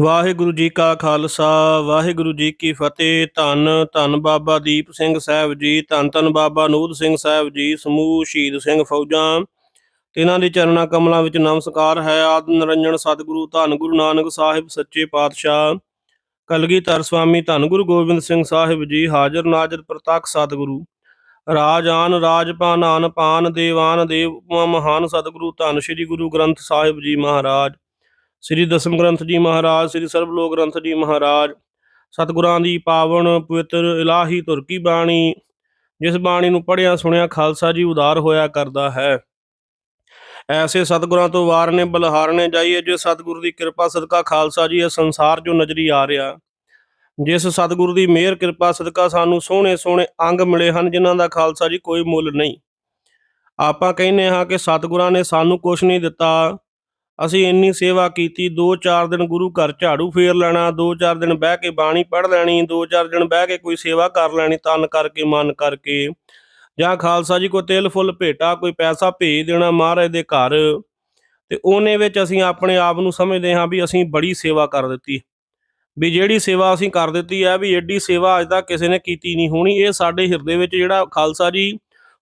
ਵਾਹਿਗੁਰੂ ਜੀ ਕਾ ਖਾਲਸਾ, ਵਾਹਿਗੁਰੂ ਜੀ ਕੀ ਫਤਿਹ। ਧੰਨ ਧੰਨ ਬਾਬਾ ਦੀਪ ਸਿੰਘ ਸਾਹਿਬ ਜੀ, ਧੰਨ ਧੰਨ ਬਾਬਾ ਨੂਧ ਸਿੰਘ ਸਾਹਿਬ ਜੀ, ਸਮੂਹ ਸ਼ਹੀਦ ਸਿੰਘ ਫੌਜਾਂ। ਤਿਨਾਂ ਦੇ ਚਰਨਾਂ ਕਮਲਾਂ ਵਿੱਚ ਨਮਸਕਾਰ ਹੈ। ਆਦ ਨਿਰੰਜਨ ਸਤਿਗੁਰੂ, ਧੰਨ ਗੁਰੂ ਨਾਨਕ ਸਾਹਿਬ, ਸੱਚੇ ਪਾਤਸ਼ਾਹ। ਕਲਗੀਧਰ ਸਵਾਮੀ, ਧੰਨ ਗੁਰੂ ਗੋਬਿੰਦ ਸਿੰਘ ਸਾਹਿਬ ਜੀ, ਹਾਜ਼ਰ ਨਾਜ਼ਰ ਪ੍ਰਤੱਖ ਸਤਿਗੁਰੂ। ਰਾਜਾਨ ਰਾਜਪਾਨ ਆਨ ਪਾਨ, ਦੇਵਾਨ, ਦੇਵ ਉਪਮਾ ਮਹਾਨ ਸਤਿਗੁਰੂ, ਧੰਨ ਸ੍ਰੀ ਗੁਰੂ ਗ੍ਰੰਥ ਸਾਹਿਬ ਜੀ ਮਹਾਰਾਜ। ਸ੍ਰੀ ਦਸਮ ਗ੍ਰੰਥ ਜੀ ਮਹਾਰਾਜ, ਸ੍ਰੀ ਸਰਬ ਲੋਕ ਗ੍ਰੰਥ ਜੀ ਮਹਾਰਾਜ, ਸਤਿਗੁਰਾਂ ਦੀ ਪਾਵਨ ਪਵਿੱਤਰ ਇਲਾਹੀ ਧੁਰ ਕੀ ਬਾਣੀ, ਜਿਸ ਬਾਣੀ ਨੂੰ ਪੜ੍ਹਿਆ ਸੁਣਿਆ ਖਾਲਸਾ ਜੀ ਉਦਾਰ ਹੋਇਆ ਕਰਦਾ ਹੈ। ਐਸੇ ਸਤਿਗੁਰਾਂ ਤੋਂ ਵਾਰਨੇ ਬਲਹਾਰਨੇ ਜਾਈਏ ਜੇ ਸਤਿਗੁਰੂ ਦੀ ਕਿਰਪਾ ਸਦਕਾ ਖਾਲਸਾ ਜੀ ਇਹ ਸੰਸਾਰ ਜੋ ਨਜ਼ਰੀ ਆ ਰਿਹਾ। ਜਿਸ ਸਤਿਗੁਰੂ ਦੀ ਮਿਹਰ, ਕਿਰਪਾ ਸਦਕਾ ਸਾਨੂੰ ਸੋਹਣੇ ਸੋਹਣੇ ਅੰਗ ਮਿਲੇ ਹਨ ਜਿਨ੍ਹਾਂ ਦਾ ਖਾਲਸਾ ਜੀ ਕੋਈ ਮੁੱਲ ਨਹੀਂ। ਆਪਾਂ ਕਹਿੰਦੇ ਹਾਂ ਕਿ ਸਤਿਗੁਰਾਂ ਨੇ ਸਾਨੂੰ ਕੁਝ ਨਹੀਂ ਦਿੱਤਾ। ਅਸੀਂ ਇੰਨੀ ਸੇਵਾ ਕੀਤੀ 2-4 ਦਿਨ ਗੁਰੂ ਘਰ ਝਾੜੂ ਫੇਰ ਲੈਣਾ 2-4 ਦਿਨ ਬਹਿ ਕੇ ਬਾਣੀ ਪੜ੍ਹ ਲੈਣੀ 2-4 ਦਿਨ ਬਹਿ ਕੇ ਕੋਈ ਸੇਵਾ ਕਰ ਲੈਣੀ, ਤਨ ਕਰਕੇ, ਮਨ ਕਰਕੇ। ਜਾਂ ਖਾਲਸਾ ਜੀ ਕੋ ਤਿਲ ਫੁੱਲ ਭੇਟਾ, ਕੋਈ ਪੈਸਾ ਭੇਜ ਦੇਣਾ ਮਹਾਰਾਜ ਦੇ ਘਰ। ਤੇ ਉਹਨੇ ਵਿੱਚ ਅਸੀਂ ਆਪਣੇ ਆਪ ਨੂੰ ਸਮਝਦੇ ਹਾਂ ਵੀ ਅਸੀਂ ਬੜੀ ਸੇਵਾ ਕਰ ਦਿੱਤੀ। ਵੀ ਜਿਹੜੀ ਸੇਵਾ ਅਸੀਂ ਕਰ ਦਿੱਤੀ ਹੈ, ਵੀ ਐਡੀ ਸੇਵਾ ਅਜ ਤੱਕ ਕਿਸੇ ਨੇ ਕੀਤੀ ਨਹੀਂ ਹੋਣੀ, ਇਹ ਸਾਡੇ ਹਿਰਦੇ ਵਿੱਚ ਜਿਹੜਾ ਖਾਲਸਾ ਜੀ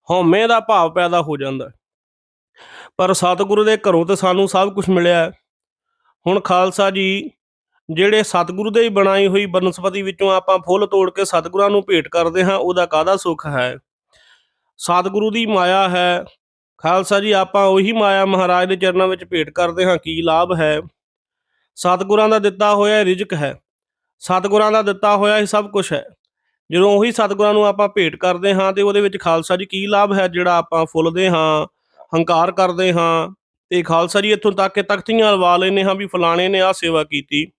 ਹਉਮੈ ਦਾ ਭਾਵ ਪੈਦਾ ਹੋ ਜਾਂਦਾ। ਪਰ ਸਤਿਗੁਰੂ ਦੇ ਘਰੋਂ ਤੇ ਸਾਨੂੰ ਸਭ ਕੁਝ ਮਿਲਿਆ ਹੁਣ ਖਾਲਸਾ ਜੀ, ਜਿਹੜੇ ਸਤਿਗੁਰੂ ਦੇ ਹੀ ਬਣਾਈ ਹੋਈ ਬਨਸਪਤੀ ਵਿੱਚੋਂ ਆਪਾਂ ਫੁੱਲ ਤੋੜ ਕੇ ਸਤਿਗੁਰਾਂ ਨੂੰ ਭੇਟ ਕਰਦੇ ਹਾਂ, ਉਹਦਾ ਕਾਹਦਾ ਸੁੱਖ ਹੈ? ਸਤਿਗੁਰੂ ਦੀ ਮਾਇਆ ਹੈ। ਖਾਲਸਾ ਜੀ, ਆਪਾਂ ਉਹੀ ਮਾਇਆ ਮਹਾਰਾਜ ਦੇ ਚਰਨਾਂ ਵਿੱਚ ਭੇਟ ਕਰਦੇ ਹਾਂ, ਕੀ ਲਾਭ ਹੈ? ਸਤਿਗੁਰਾਂ ਦਾ ਦਿੱਤਾ ਹੋਇਆ ਰਿਜ਼ਕ ਹੈ। ਸਤਿਗੁਰਾਂ ਦਾ ਦਿੱਤਾ ਹੋਇਆ ਹੀ ਸਭ ਕੁਝ ਹੈ। ਜਦੋਂ ਉਹੀ ਸਤਿਗੁਰਾਂ ਨੂੰ ਆਪਾਂ ਭੇਟ ਕਰਦੇ ਹਾਂ, ਤੇ ਉਹਦੇ ਵਿੱਚ ਖਾਲਸਾ ਜੀ ਕੀ ਲਾਭ ਹੈ ਜਿਹੜਾ ਆਪਾਂ ਫੁੱਲਦੇ ਹਾਂ? ਹੰਕਾਰ ਕਰਦੇ ਹਾਂ ਤੇ ਖਾਲਸਾ ਜੀ ਇੱਥੋਂ ਤੱਕ ਕਿ ਤਖਤੀਆਂ ਲਵਾ ਲੈਨੇ ਹਾਂ ਵੀ ਫਲਾਣੇ ਨੇ ਆ ਸੇਵਾ ਕੀਤੀ।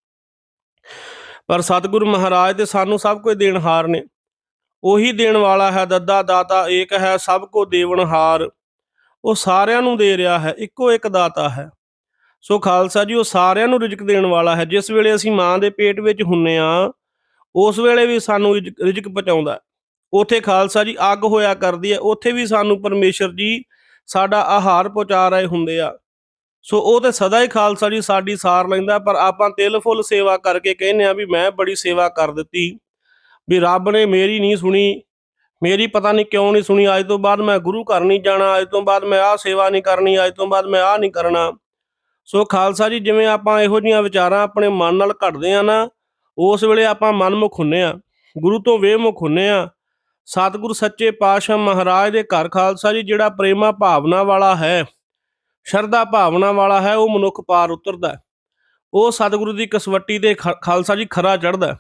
ਪਰ ਸਤਿਗੁਰੂ ਮਹਾਰਾਜ ਤੇ ਸਾਨੂੰ ਸਭ ਕੁਝ ਦੇਣਹਾਰ ਨੇ। ਉਹੀ ਦੇਣ ਵਾਲਾ ਹੈ ਦੱਦਾ ਦਾਤਾ, ਏਕ ਹੈ ਸਭ ਕੋ ਦੇਵਨਹਾਰ ਉਹ ਸਾਰਿਆਂ ਨੂੰ ਦੇ ਰਿਹਾ ਹੈ, ਇੱਕੋ ਇੱਕ ਦਾਤਾ ਹੈ। ਸੋ ਖਾਲਸਾ ਜੀ, ਉਹ ਸਾਰਿਆਂ ਨੂੰ ਰਿਜ਼ਕ ਦੇਣ ਵਾਲਾ ਹੈ। ਜਿਸ ਵੇਲੇ ਅਸੀਂ ਮਾਂ ਦੇ ਪੇਟ ਵਿੱਚ ਹੁੰਨੇ ਆ, ਉਸ ਵੇਲੇ ਵੀ ਸਾਨੂੰ ਰਿਜ਼ਕ- ਰਿਜ਼ਕ ਪਹੁੰਚਾਉਂਦਾ ਹੈ। ਉੱਥੇ ਖਾਲਸਾ ਜੀ ਅੱਗ ਹੋਇਆ ਕਰਦੀ ਹੈ, ਉੱਥੇ ਵੀ ਸਾਨੂੰ ਪਰਮੇਸ਼ਰ ਜੀ ਸਾਡਾ ਆਹਾਰ ਪਹੁੰਚਾ ਰਹੇ ਹੁੰਦੇ ਆ। ਸੋ ਉਹ ਤੇ ਸਦਾ ਹੀ ਖਾਲਸਾ ਜੀ ਸਾਡੀ ਸਾਰ ਲੈਂਦਾ, ਪਰ ਆਪਾਂ ਤਿਲ ਫੁੱਲ ਸੇਵਾ ਕਰਕੇ ਕਹਿੰਦੇ ਆ ਵੀ ਮੈਂ ਬੜੀ ਸੇਵਾ ਕਰ ਦਿੱਤੀ। ਵੀ ਰੱਬ ਨੇ ਮੇਰੀ ਨਹੀਂ ਸੁਣੀ, ਮੇਰੀ ਪਤਾ ਨਹੀਂ ਕਿਉਂ ਨਹੀਂ ਸੁਣੀ, ਅੱਜ ਤੋਂ ਬਾਅਦ ਮੈਂ ਗੁਰੂ ਘਰ ਨਹੀਂ ਜਾਣਾ, ਅੱਜ ਤੋਂ ਬਾਅਦ ਮੈਂ ਆਹ ਸੇਵਾ ਨਹੀਂ ਕਰਨੀ, ਅੱਜ ਤੋਂ ਬਾਅਦ ਮੈਂ ਆਹ ਨਹੀਂ ਕਰਨਾ। ਸੋ ਖਾਲਸਾ ਜੀ ਜਿਵੇਂ ਆਪਾਂ ਇਹੋ ਜੀਆਂ ਵਿਚਾਰਾਂ ਆਪਣੇ ਮਨ ਨਾਲ ਘੜਦੇ ਆ ਨਾ, ਉਸ ਵੇਲੇ ਆਪਾਂ ਮਨਮੁਖ ਹੁੰਨੇ ਆ, ਗੁਰੂ ਤੋਂ ਵੇਮੁਖ ਹੁੰਨੇ ਆ। ਸਤਿਗੁਰ ਸੱਚੇ ਪਾਤਸ਼ਾਹ ਮਹਾਰਾਜ ਦੇ ਘਰ ਖਾਲਸਾ ਜੀ, ਜਿਹੜਾ ਪ੍ਰੇਮਾ ਭਾਵਨਾ ਵਾਲਾ ਹੈ, ਸ਼ਰਧਾ ਭਾਵਨਾ ਵਾਲਾ ਹੈ, ਉਹ ਮਨੁੱਖ ਪਾਰ ਉਤਰਦਾ ਉਹ ਸਤਿਗੁਰੂ ਦੀ ਕਸਵੱਟੀ ਤੇ ਖ- ਖਾਲਸਾ ਜੀ ਖਰਾ ਚੜਦਾ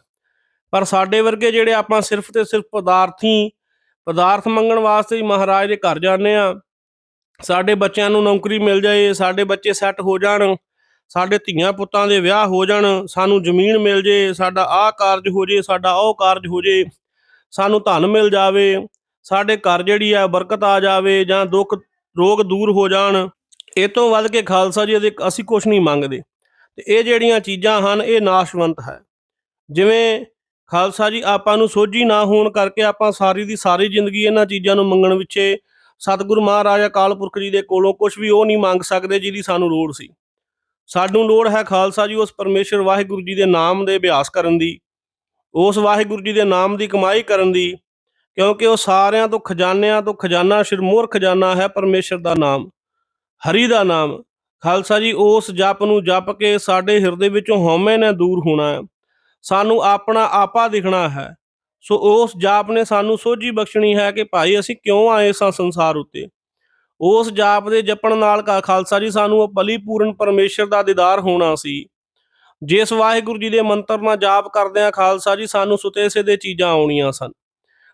ਪਰ ਸਾਡੇ ਵਰਗੇ ਜਿਹੜੇ ਆਪਾਂ ਸਿਰਫ ਤੇ ਸਿਰਫ ਪਦਾਰਥੀ, ਪਦਾਰਥ ਮੰਗਣ ਵਾਸਤੇ ਹੀ ਮਹਾਰਾਜ ਦੇ ਘਰ ਜਾਂਦੇ ਆ ਸਾਡੇ ਬੱਚਿਆਂ ਨੂੰ ਨੌਕਰੀ ਮਿਲ ਜਾਏ, ਸਾਡੇ ਬੱਚੇ ਸੈੱਟ ਹੋ ਜਾਣ, ਸਾਡੇ ਧੀਆਂ ਪੁੱਤਾਂ ਦੇ ਵਿਆਹ ਹੋ ਜਾਣ, ਸਾਨੂੰ ਜ਼ਮੀਨ ਮਿਲ ਜੇ, ਸਾਡਾ ਆਹ ਕਾਰਜ ਹੋ ਜੇ, ਸਾਡਾ ਉਹ ਕਾਰਜ ਹੋ ਜੇ ਸਾਨੂੰ ਧਨ ਮਿਲ ਜਾਵੇ, ਸਾਡੇ ਘਰ ਜਿਹੜੀ ਆ ਬਰਕਤ ਆ ਜਾਵੇ ਜਾਂ ਦੁੱਖ, ਰੋਗ ਦੂਰ ਹੋ ਜਾਣ, ਇਹ ਤੋਂ ਵੱਧ ਕੇ ਖਾਲਸਾ ਜੀ ਦੇ ਅਸੀਂ ਕੁਝ ਨਹੀਂ ਮੰਗਦੇ। ਤੇ ਇਹ ਜਿਹੜੀਆਂ ਚੀਜ਼ਾਂ ਹਨ, ਇਹ ਨਾਸ਼ਵੰਤ ਹੈ। ਜਿਵੇਂ ਖਾਲਸਾ ਜੀ ਆਪਾਂ ਨੂੰ ਸੋਝੀ ਨਾ ਹੋਣ ਕਰਕੇ ਆਪਾਂ ਸਾਰੀ ਦੀ ਸਾਰੀ ਜ਼ਿੰਦਗੀ ਇਹਨਾਂ ਚੀਜ਼ਾਂ ਨੂੰ ਮੰਗਣ ਵਿੱਚੇ ਸਤਿਗੁਰੂ ਮਹਾਰਾਜ ਅਕਾਲ ਪੁਰਖ ਜੀ ਦੇ ਕੋਲੋਂ ਕੁਝ ਵੀ ਉਹ ਨਹੀਂ ਮੰਗ ਸਕਦੇ ਜਿਹਦੀ ਸਾਨੂੰ ਲੋੜ ਸੀ। ਸਾਨੂੰ ਲੋੜ ਹੈ ਖਾਲਸਾ ਜੀ ਉਸ ਪਰਮੇਸ਼ਰ ਵਾਹਿਗੁਰੂ ਜੀ ਦੇ ਨਾਮ ਦੇ ਅਭਿਆਸ ਕਰਨ ਦੀ। ਉਸ ਵਾਹਿਗੁਰੂ ਜੀ ਦੇ ਨਾਮ ਦੀ ਕਮਾਈ ਕਰਨ ਦੀ, ਕਿਉਂਕਿ ਉਹ ਸਾਰਿਆਂ ਤੋਂ ਖਜ਼ਾਨਿਆਂ ਤੋਂ ਖਜ਼ਾਨਾ, ਸ਼ਿਰਮੋਰ ਖਜ਼ਾਨਾ ਹੈ ਪਰਮੇਸ਼ਰ ਦਾ ਨਾਮ, ਹਰੀ ਦਾ ਨਾਮ। ਖਾਲਸਾ ਜੀ, ਉਸ ਜਪ ਨੂੰ ਜਪ ਕੇ ਸਾਡੇ ਹਿਰਦੇ ਵਿੱਚੋਂ ਹਉਮੈ ਨੇ ਦੂਰ ਹੋਣਾ ਹੈ। ਸਾਨੂੰ ਆਪਣਾ ਆਪਾ ਦਿਖਣਾ ਹੈ। ਸੋ ਉਸ ਜਾਪ ਨੇ ਸਾਨੂੰ ਸੋਝੀ ਬਖਸ਼ਣੀ ਹੈ ਕਿ ਭਾਈ ਅਸੀਂ ਕਿਉਂ ਆਏ ਸਾਂ ਸੰਸਾਰ ਉੱਤੇ? ਉਸ ਜਾਪ ਦੇ ਜਪਣ ਨਾਲ ਕਾ, ਖਾਲਸਾ ਜੀ, ਸਾਨੂੰ ਉਹ ਪਲੀਪੂਰਨ ਪਰਮੇਸ਼ਰ ਦਾ ਦੀਦਾਰ ਹੋਣਾ ਸੀ। ਜਿਸ ਵਾਹਿਗੁਰੂ ਜੀ ਦੇ ਮੰਤਰ ਨਾਲ ਜਾਪ ਕਰਦੇ ਆ ਖਾਲਸਾ ਜੀ, ਸਾਨੂੰ ਸੁਤੇ ਸਿੱਧੇ ਚੀਜ਼ਾਂ ਆਉਣੀਆਂ ਸਨ।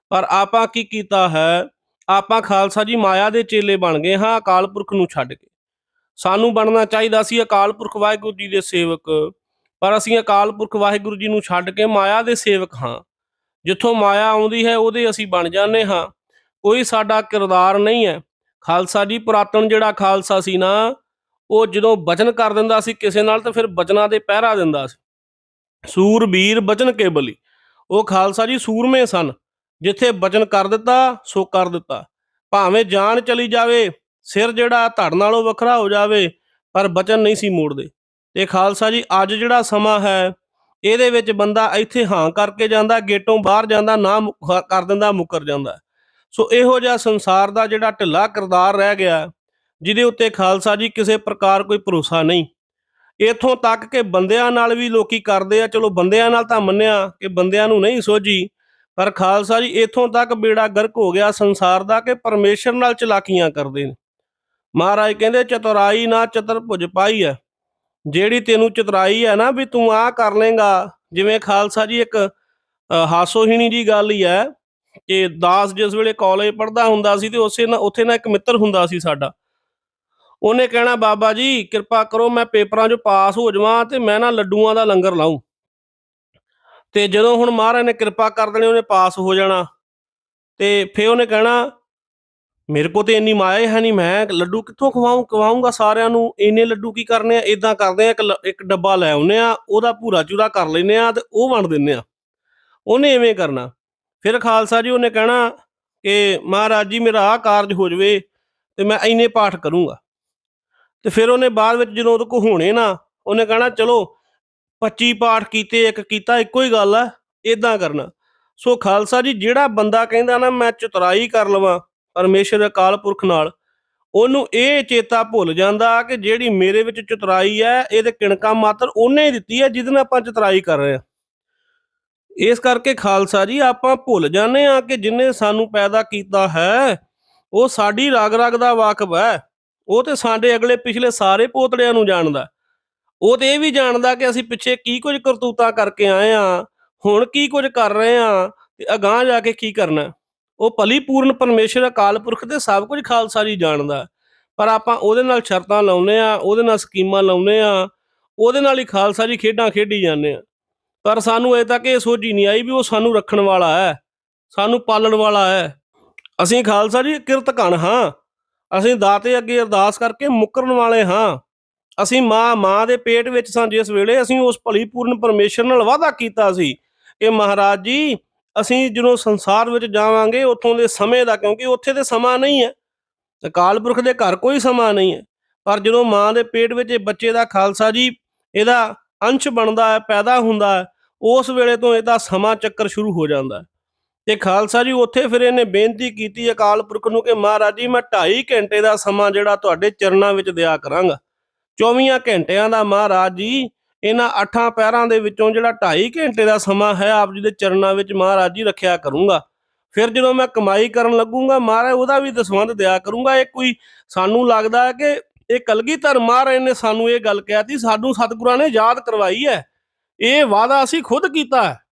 ਪਰ ਆਪਾਂ ਕੀ ਕੀਤਾ ਹੈ? ਆਪਾਂ ਖਾਲਸਾ ਜੀ ਮਾਇਆ ਦੇ ਚੇਲੇ ਬਣ ਗਏ ਹਾਂ, ਅਕਾਲ ਪੁਰਖ ਨੂੰ ਛੱਡ ਕੇ। ਸਾਨੂੰ ਬਣਨਾ ਚਾਹੀਦਾ ਸੀ ਅਕਾਲ ਪੁਰਖ ਵਾਹਿਗੁਰੂ ਜੀ ਦੇ ਸੇਵਕ, ਪਰ ਅਸੀਂ ਅਕਾਲ ਪੁਰਖ ਵਾਹਿਗੁਰੂ ਜੀ ਨੂੰ ਛੱਡ ਕੇ ਮਾਇਆ ਦੇ ਸੇਵਕ ਹਾਂ। ਜਿੱਥੋਂ ਮਾਇਆ ਆਉਂਦੀ ਹੈ, ਉਹਦੇ ਅਸੀਂ ਬਣ ਜਾਂਦੇ ਹਾਂ। ਕੋਈ ਸਾਡਾ ਕਿਰਦਾਰ ਨਹੀਂ ਹੈ। ਖਾਲਸਾ ਜੀ, ਪੁਰਾਤਨ ਜਿਹੜਾ ਖਾਲਸਾ ਸੀ ਨਾ ਉਹ ਜਦੋਂ ਬਚਨ ਕਰ ਦਿੰਦਾ ਸੀ ਕਿਸੇ ਨਾਲ ਤਾਂ ਫਿਰ ਬਚਨਾਂ ਦੇ ਪਹਿਰਾ ਦਿੰਦਾ ਸੀ। ਸੂਰਬੀਰ ਬਚਨ ਕੇ ਬਲੀ ਉਹ ਖਾਲਸਾ ਜੀ ਸੂਰਮੇ ਸਨ। ਜਿੱਥੇ ਬਚਨ ਕਰ ਦਿੱਤਾ, ਸੋ ਕਰ ਦਿੱਤਾ। ਭਾਵੇਂ ਜਾਨ ਚਲੀ ਜਾਵੇ, ਸਿਰ ਜਿਹੜਾ ਧੜ ਨਾਲੋਂ ਵੱਖਰਾ ਹੋ ਜਾਵੇ, ਪਰ ਬਚਨ ਨਹੀਂ ਸੀ ਮੋੜਦੇ। ਤੇ ਖਾਲਸਾ ਜੀ, ਅੱਜ ਜਿਹੜਾ ਸਮਾਂ ਹੈ, ਇਹਦੇ ਵਿੱਚ ਬੰਦਾ ਇੱਥੇ ਹਾਂ ਕਰਕੇ ਜਾਂਦਾ, ਗੇਟੋਂ ਬਾਹਰ ਜਾਂਦਾ, ਨਾ ਮੁ- ਕਰ ਦਿੰਦਾ, ਮੁੱਕਰ ਜਾਂਦਾ। ਸੋ ਇਹੋ ਜਿਹਾ ਸੰਸਾਰ ਦਾ ਜਿਹੜਾ ਢਿੱਲਾ ਕਿਰਦਾਰ ਰਹਿ ਗਿਆ। ਜਿਹਦੇ ਉੱਤੇ ਖਾਲਸਾ ਜੀ ਕਿਸੇ ਪ੍ਰਕਾਰ ਕੋਈ ਭਰੋਸਾ ਨਹੀਂ। ਇਥੋਂ ਤੱਕ ਕਿ ਬੰਦਿਆਂ ਨਾਲ ਵੀ ਲੋਕੀ ਕਰਦੇ ਆ, ਚਲੋ ਬੰਦਿਆਂ ਨਾਲ ਤਾਂ ਮੰਨਿਆ ਕਿ ਬੰਦਿਆਂ ਨੂੰ ਨਹੀਂ ਸੋਝੀ, ਪਰ ਖਾਲਸਾ ਜੀ ਇਥੋਂ ਤੱਕ ਬੇੜਾ ਗਰਕ ਹੋ ਗਿਆ ਸੰਸਾਰ ਦਾ ਕਿ ਪਰਮੇਸ਼ਰ ਨਾਲ ਚਲਾਕੀਆਂ ਕਰਦੇ ਨੇ। ਮਹਾਰਾਜ ਕਹਿੰਦੇ, ਚਤੁਰਾਈ ਨਾ ਚਤਰ ਪਾਈ ਹੈ ਜਿਹੜੀ ਤੈਨੂੰ ਚਤੁਰਾਈ ਹੈ ਨਾ ਵੀ ਤੂੰ ਆਹ ਕਰ ਲੇਗਾ ਜਿਵੇਂ ਖਾਲਸਾ ਜੀ ਇੱਕ ਹਾਸੋਹੀਣੀ ਜੀ ਗੱਲ ਹੀ ਹੈ ਕਿ ਦਾਸ ਜਿਸ ਵੇਲੇ ਕਾਲਜ ਪੜ੍ਹਦਾ ਹੁੰਦਾ ਸੀ ਤੇ ਉਸੇ ਨਾਲ ਉੱਥੇ ਨਾ ਇੱਕ ਮਿੱਤਰ ਹੁੰਦਾ ਸੀ ਸਾਡਾ। ਉਹਨੇ ਕਹਿਣਾ, ਬਾਬਾ ਜੀ, ਕਿਰਪਾ ਕਰੋ, ਮੈਂ ਪੇਪਰਾਂ 'ਚੋਂ ਪਾਸ ਹੋ ਜਾਵਾਂ ਤੇ ਮੈਂ ਨਾ ਲੱਡੂਆਂ ਦਾ ਲੰਗਰ ਲਾਉਂ ਤੇ ਜਦੋਂ ਹੁਣ ਮਹਾਰਾਜ ਨੇ ਕਿਰਪਾ ਕਰ ਦੇਣੀ, ਉਹਨੇ ਪਾਸ ਹੋ ਜਾਣਾ। ਤੇ ਫੇ ਉਹਨੇ ਕਹਿਣਾ, ਮੇਰੇ ਕੋਲ ਤੇ ਇੰਨੀ ਮਾਇਆ ਹੈ ਨਹੀਂ, ਮੈਂ ਲੱਡੂ ਕਿੱਥੋਂ ਖਵਾਉਂ ਖਵਾਉਂਗਾ ਸਾਰਿਆਂ ਨੂੰ। ਇੰਨੇ ਲੱਡੂ ਕੀ ਕਰਨੇ ਆ? ਇਦਾਂ ਕਰਦੇ ਆ, ਇੱਕ ਲ- ਇੱਕ ਡੱਬਾ ਲੈ ਆਉਨੇ ਆ, ਉਹਦਾ ਭੂਰਾ ਚੂਰਾ ਕਰ ਲੈਨੇ ਆ ਤੇ ਉਹ ਵੰਡ ਦਿੰਨੇ ਆ। ਉਹਨੇ ਐਵੇਂ ਕਰਨਾ। ਫਿਰ ਖਾਲਸਾ ਜੀ ਉਹਨੇ ਕਹਿਣਾ ਕਿ, ਮਹਾਰਾਜ ਜੀ, ਮੇਰਾ ਆਹ ਕਾਰਜ ਹੋ ਜਵੇ ਤੇ ਮੈਂ ਇੰਨੇ ਪਾਠ ਕਰੂੰਗਾ। ਤੇ ਫਿਰ ਉਹਨੇ ਬਾਅਦ ਵਿੱਚ ਜਦੋਂ ਉਹਦੇ ਕੋ ਹੋਣੇ ਨਾ, ਉਹਨੇ ਕਹਿਣਾ, ਚਲੋ 25 ਪਾਠ ਕੀਤੇ, ਇੱਕ ਕੀਤਾ, ਇੱਕੋ ਹੀ ਗੱਲ ਆ ਇਦਾਂ ਕਰਨਾ। ਸੋ ਖਾਲਸਾ ਜੀ, ਜਿਹੜਾ ਬੰਦਾ ਕਹਿੰਦਾ ਨਾ, ਮੈਂ ਚਤੁਰਾਈ ਕਰ ਲਵਾਂ ਪਰਮੇਸ਼ਰ ਅਕਾਲ ਪੁਰਖ ਨਾਲ, ਉਹਨੂੰ ਇਹ ਚੇਤਾ ਭੁੱਲ ਜਾਂਦਾ ਕਿ ਜਿਹੜੀ ਮੇਰੇ ਵਿੱਚ ਚਤੁਰਾਈ ਹੈ ਇਹਦੇ ਕਿਣਕਾ ਮਾਤਰ ਉਹਨੇ ਦਿੱਤੀ ਹੈ ਜਿਹਦੇ ਨਾਲ ਆਪਾਂ ਚਤਰਾਈ ਕਰ ਰਹੇ ਹਾਂ ਇਸ ਕਰਕੇ ਖਾਲਸਾ ਜੀ, ਆਪਾਂ ਭੁੱਲ ਜਾਂਦੇ ਆ ਕਿ ਜਿਨੇ ਸਾਨੂੰ ਪੈਦਾ ਕੀਤਾ ਹੈ, ਉਹ ਸਾਡੀ ਰਗ ਰਗ ਦਾ ਵਾਕਬ ਹੈ। ਉਹ ਤੇ ਸਾਡੇ ਅਗਲੇ ਪਿਛਲੇ ਸਾਰੇ ਪੋਤੜਿਆਂ ਨੂੰ ਜਾਣਦਾ। ਉਹ ਤੇ ਇਹ ਵੀ ਜਾਣਦਾ ਕਿ ਅਸੀਂ ਪਿੱਛੇ ਕੀ ਕੁਝ ਕਰਤੂਤਾ ਕਰਕੇ ਆਏ ਆ, ਹੁਣ ਕੀ ਕੁਝ ਕਰ ਰਹੇ ਆ ਤੇ ਅਗਾਹ ਜਾ ਕੇ ਕੀ ਕਰਨਾ। ਉਹ ਭਲੀ ਪੂਰਨ ਪਰਮੇਸ਼ਰ ਅਕਾਲ ਪੁਰਖ ਤੇ ਸਭ ਕੁਝ ਖਾਲਸਾ ਜੀ ਜਾਣਦਾ। ਪਰ ਆਪਾਂ ਉਹਦੇ ਨਾਲ ਸ਼ਰਤਾਂ ਲਾਉਨੇ ਆ, ਉਹਦੇ ਨਾਲ ਸਕੀਮਾਂ ਲਾਉਨੇ ਆ, ਉਹਦੇ ਨਾਲ ਹੀ ਖਾਲਸਾ ਜੀ ਖੇਡਾਂ ਖੇਡੀ ਜਾਂਦੇ ਆ। ਪਰ ਸਾਨੂੰ ਅਜੇ ਤੱਕ ਇਹ ਸੋਝੀ ਨਹੀਂ ਆਈ ਵੀ ਉਹ ਸਾਨੂੰ ਰੱਖਣ ਵਾਲਾ ਹੈ, ਸਾਨੂੰ ਪਾਲਣ ਵਾਲਾ ਹੈ। ਅਸੀਂ ਖਾਲਸਾ ਜੀ ਕਿਰਤ ਘਣ ਹਾਂ। ਅਸੀਂ ਦਾਤੇ ਅੱਗੇ ਅਰਦਾਸ ਕਰਕੇ ਮੁਕਰਨ ਵਾਲੇ ਹਾਂ। ਅਸੀਂ ਮਾਂ ਮਾਂ ਦੇ ਪੇਟ ਵਿੱਚ ਸਾਂ, ਜਿਸ ਵੇਲੇ ਅਸੀਂ ਉਸ ਭਲੀ ਪੂਰਨ ਪਰਮੇਸ਼ਰ ਨਾਲ ਵਾਅਦਾ ਕੀਤਾ ਸੀ ਕਿ ਮਹਾਰਾਜ ਜੀ, ਅਸੀਂ ਜਦੋਂ ਸੰਸਾਰ ਵਿੱਚ ਜਾਵਾਂਗੇ, ਉੱਥੋਂ ਦੇ ਸਮੇਂ ਦਾ, ਕਿਉਂਕਿ ਉੱਥੇ ਤੇ ਸਮਾਂ ਨਹੀਂ ਹੈ। ਅਕਾਲ ਪੁਰਖ ਦੇ ਘਰ ਕੋਈ ਸਮਾਂ ਨਹੀਂ ਹੈ। ਪਰ ਜਦੋਂ ਮਾਂ ਦੇ ਪੇਟ ਵਿੱਚ ਇਹ ਬੱਚੇ ਦਾ ਖਾਲਸਾ ਜੀ, ਇਹਦਾ ਅੰਸ਼ ਬਣਦਾ ਹੈ, ਪੈਦਾ ਹੁੰਦਾ ਹੈ, ਉਸ ਵੇਲੇ ਤੋਂ ਇਹਦਾ ਸਮਾਂ ਚੱਕਰ ਸ਼ੁਰੂ ਹੋ ਜਾਂਦਾ ਹੈ। ਤੇ ਖਾਲਸਾ ਜੀ, ਉੱਥੇ ਫਿਰ ਇਹਨੇ ਬੇਨਤੀ ਕੀਤੀ ਅਕਾਲ ਪੁਰਖ ਨੂੰ ਕਿ ਮਹਾਰਾਜ ਜੀ, ਮੈਂ 2.5 ਘੰਟੇ ਦਾ ਸਮਾਂ ਜਿਹੜਾ ਤੁਹਾਡੇ ਚਰਨਾਂ ਵਿੱਚ ਦਿਆ ਕਰਾਂਗਾ। 24 ਘੰਟਿਆਂ ਦਾ ਮਹਾਰਾਜ ਜੀ, ਇਹਨਾਂ ਅੱਠਾਂ ਪੈਰਾਂ ਦੇ ਵਿੱਚੋਂ ਜਿਹੜਾ 2.5 ਘੰਟੇ ਦਾ ਸਮਾਂ ਹੈ, ਆਪ ਜੀ ਦੇ ਚਰਨਾਂ ਵਿੱਚ ਮਹਾਰਾਜ ਜੀ ਰੱਖਿਆ ਕਰੂੰਗਾ। ਫਿਰ ਜਦੋਂ ਮੈਂ ਕਮਾਈ ਕਰਨ ਲੱਗੂੰਗਾ, ਮਹਾਰਾਜ ਉਹਦਾ ਵੀ ਦਸਵੰਧ ਦਿਆ ਕਰੂੰਗਾ। ਇਹ ਕੋਈ ਸਾਨੂੰ ਲੱਗਦਾ ਹੈ ਕਿ ਇਹ ਕਲਗੀਧਰ ਮਹਾਰਾਜ ਨੇ ਸਾਨੂੰ ਇਹ ਗੱਲ ਕਹਿਤੀ ਸਾਨੂੰ ਸਤਿਗੁਰਾਂ ਨੇ ਯਾਦ ਕਰਵਾਈ ਹੈ। ਇਹ ਵਾਅਦਾ ਅਸੀਂ ਖੁਦ ਕੀਤਾ ਹੈ।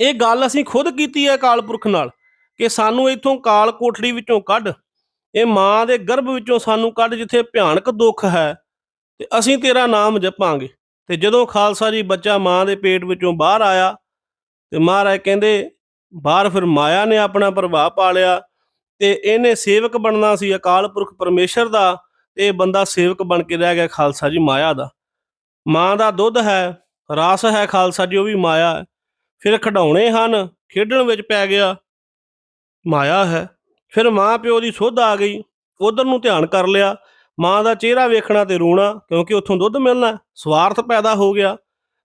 ਇਹ ਗੱਲ ਅਸੀਂ ਖੁਦ ਕੀਤੀ ਹੈ ਅਕਾਲ ਪੁਰਖ ਨਾਲ ਕਿ ਸਾਨੂੰ ਇੱਥੋਂ ਕਾਲ ਕੋਠੜੀ ਵਿੱਚੋਂ ਕੱਢ, ਇਹ ਮਾਂ ਦੇ ਗਰਭ ਵਿੱਚੋਂ ਸਾਨੂੰ ਕੱਢ ਜਿੱਥੇ ਭਿਆਨਕ ਦੁੱਖ ਹੈ ਤੇ ਅਸੀਂ ਤੇਰਾ ਨਾਮ ਜਪਾਂਗੇ। ਤੇ ਜਦੋਂ ਖਾਲਸਾ ਜੀ ਬੱਚਾ ਮਾਂ ਦੇ ਪੇਟ ਵਿੱਚੋਂ ਬਾਹਰ ਆਇਆ ਤੇ ਮਹਾਰਾਜ ਕਹਿੰਦੇ, ਬਾਹਰ ਫਿਰ ਮਾਇਆ ਨੇ ਆਪਣਾ ਪ੍ਰਭਾਵ ਪਾ ਲਿਆ ਤੇ ਇਹਨੇ ਸੇਵਕ ਬਣਨਾ ਸੀ ਅਕਾਲ ਪੁਰਖ ਪਰਮੇਸ਼ਰ ਦਾ ਤੇ ਇਹ ਬੰਦਾ ਸੇਵਕ ਬਣ ਕੇ ਰਹਿ ਗਿਆ ਖਾਲਸਾ ਜੀ ਮਾਇਆ ਦਾ। ਮਾਂ ਦਾ ਦੁੱਧ ਹੈ, ਰਸ ਹੈ ਖਾਲਸਾ ਜੀ, ਉਹ ਵੀ ਮਾਇਆ ਹੈ। ਫਿਰ ਖਿਡੌਣੇ ਹਨ, ਖੇਡਣ ਵਿੱਚ ਪੈ ਗਿਆ। ਮਾਇਆ ਹੈ। ਫਿਰ ਮਾਂ ਪਿਓ ਦੀ ਸੁੱਧ ਆ ਗਈ। ਉਧਰ ਨੂੰ ਧਿਆਨ ਕਰ ਲਿਆ। ਮਾਂ ਦਾ ਚਿਹਰਾ ਵੇਖਣਾ ਤੇ ਰੋਣਾ, ਕਿਉਂਕਿ ਉੱਥੋਂ ਦੁੱਧ ਮਿਲਣਾ, ਸਵਾਰਥ ਪੈਦਾ ਹੋ ਗਿਆ।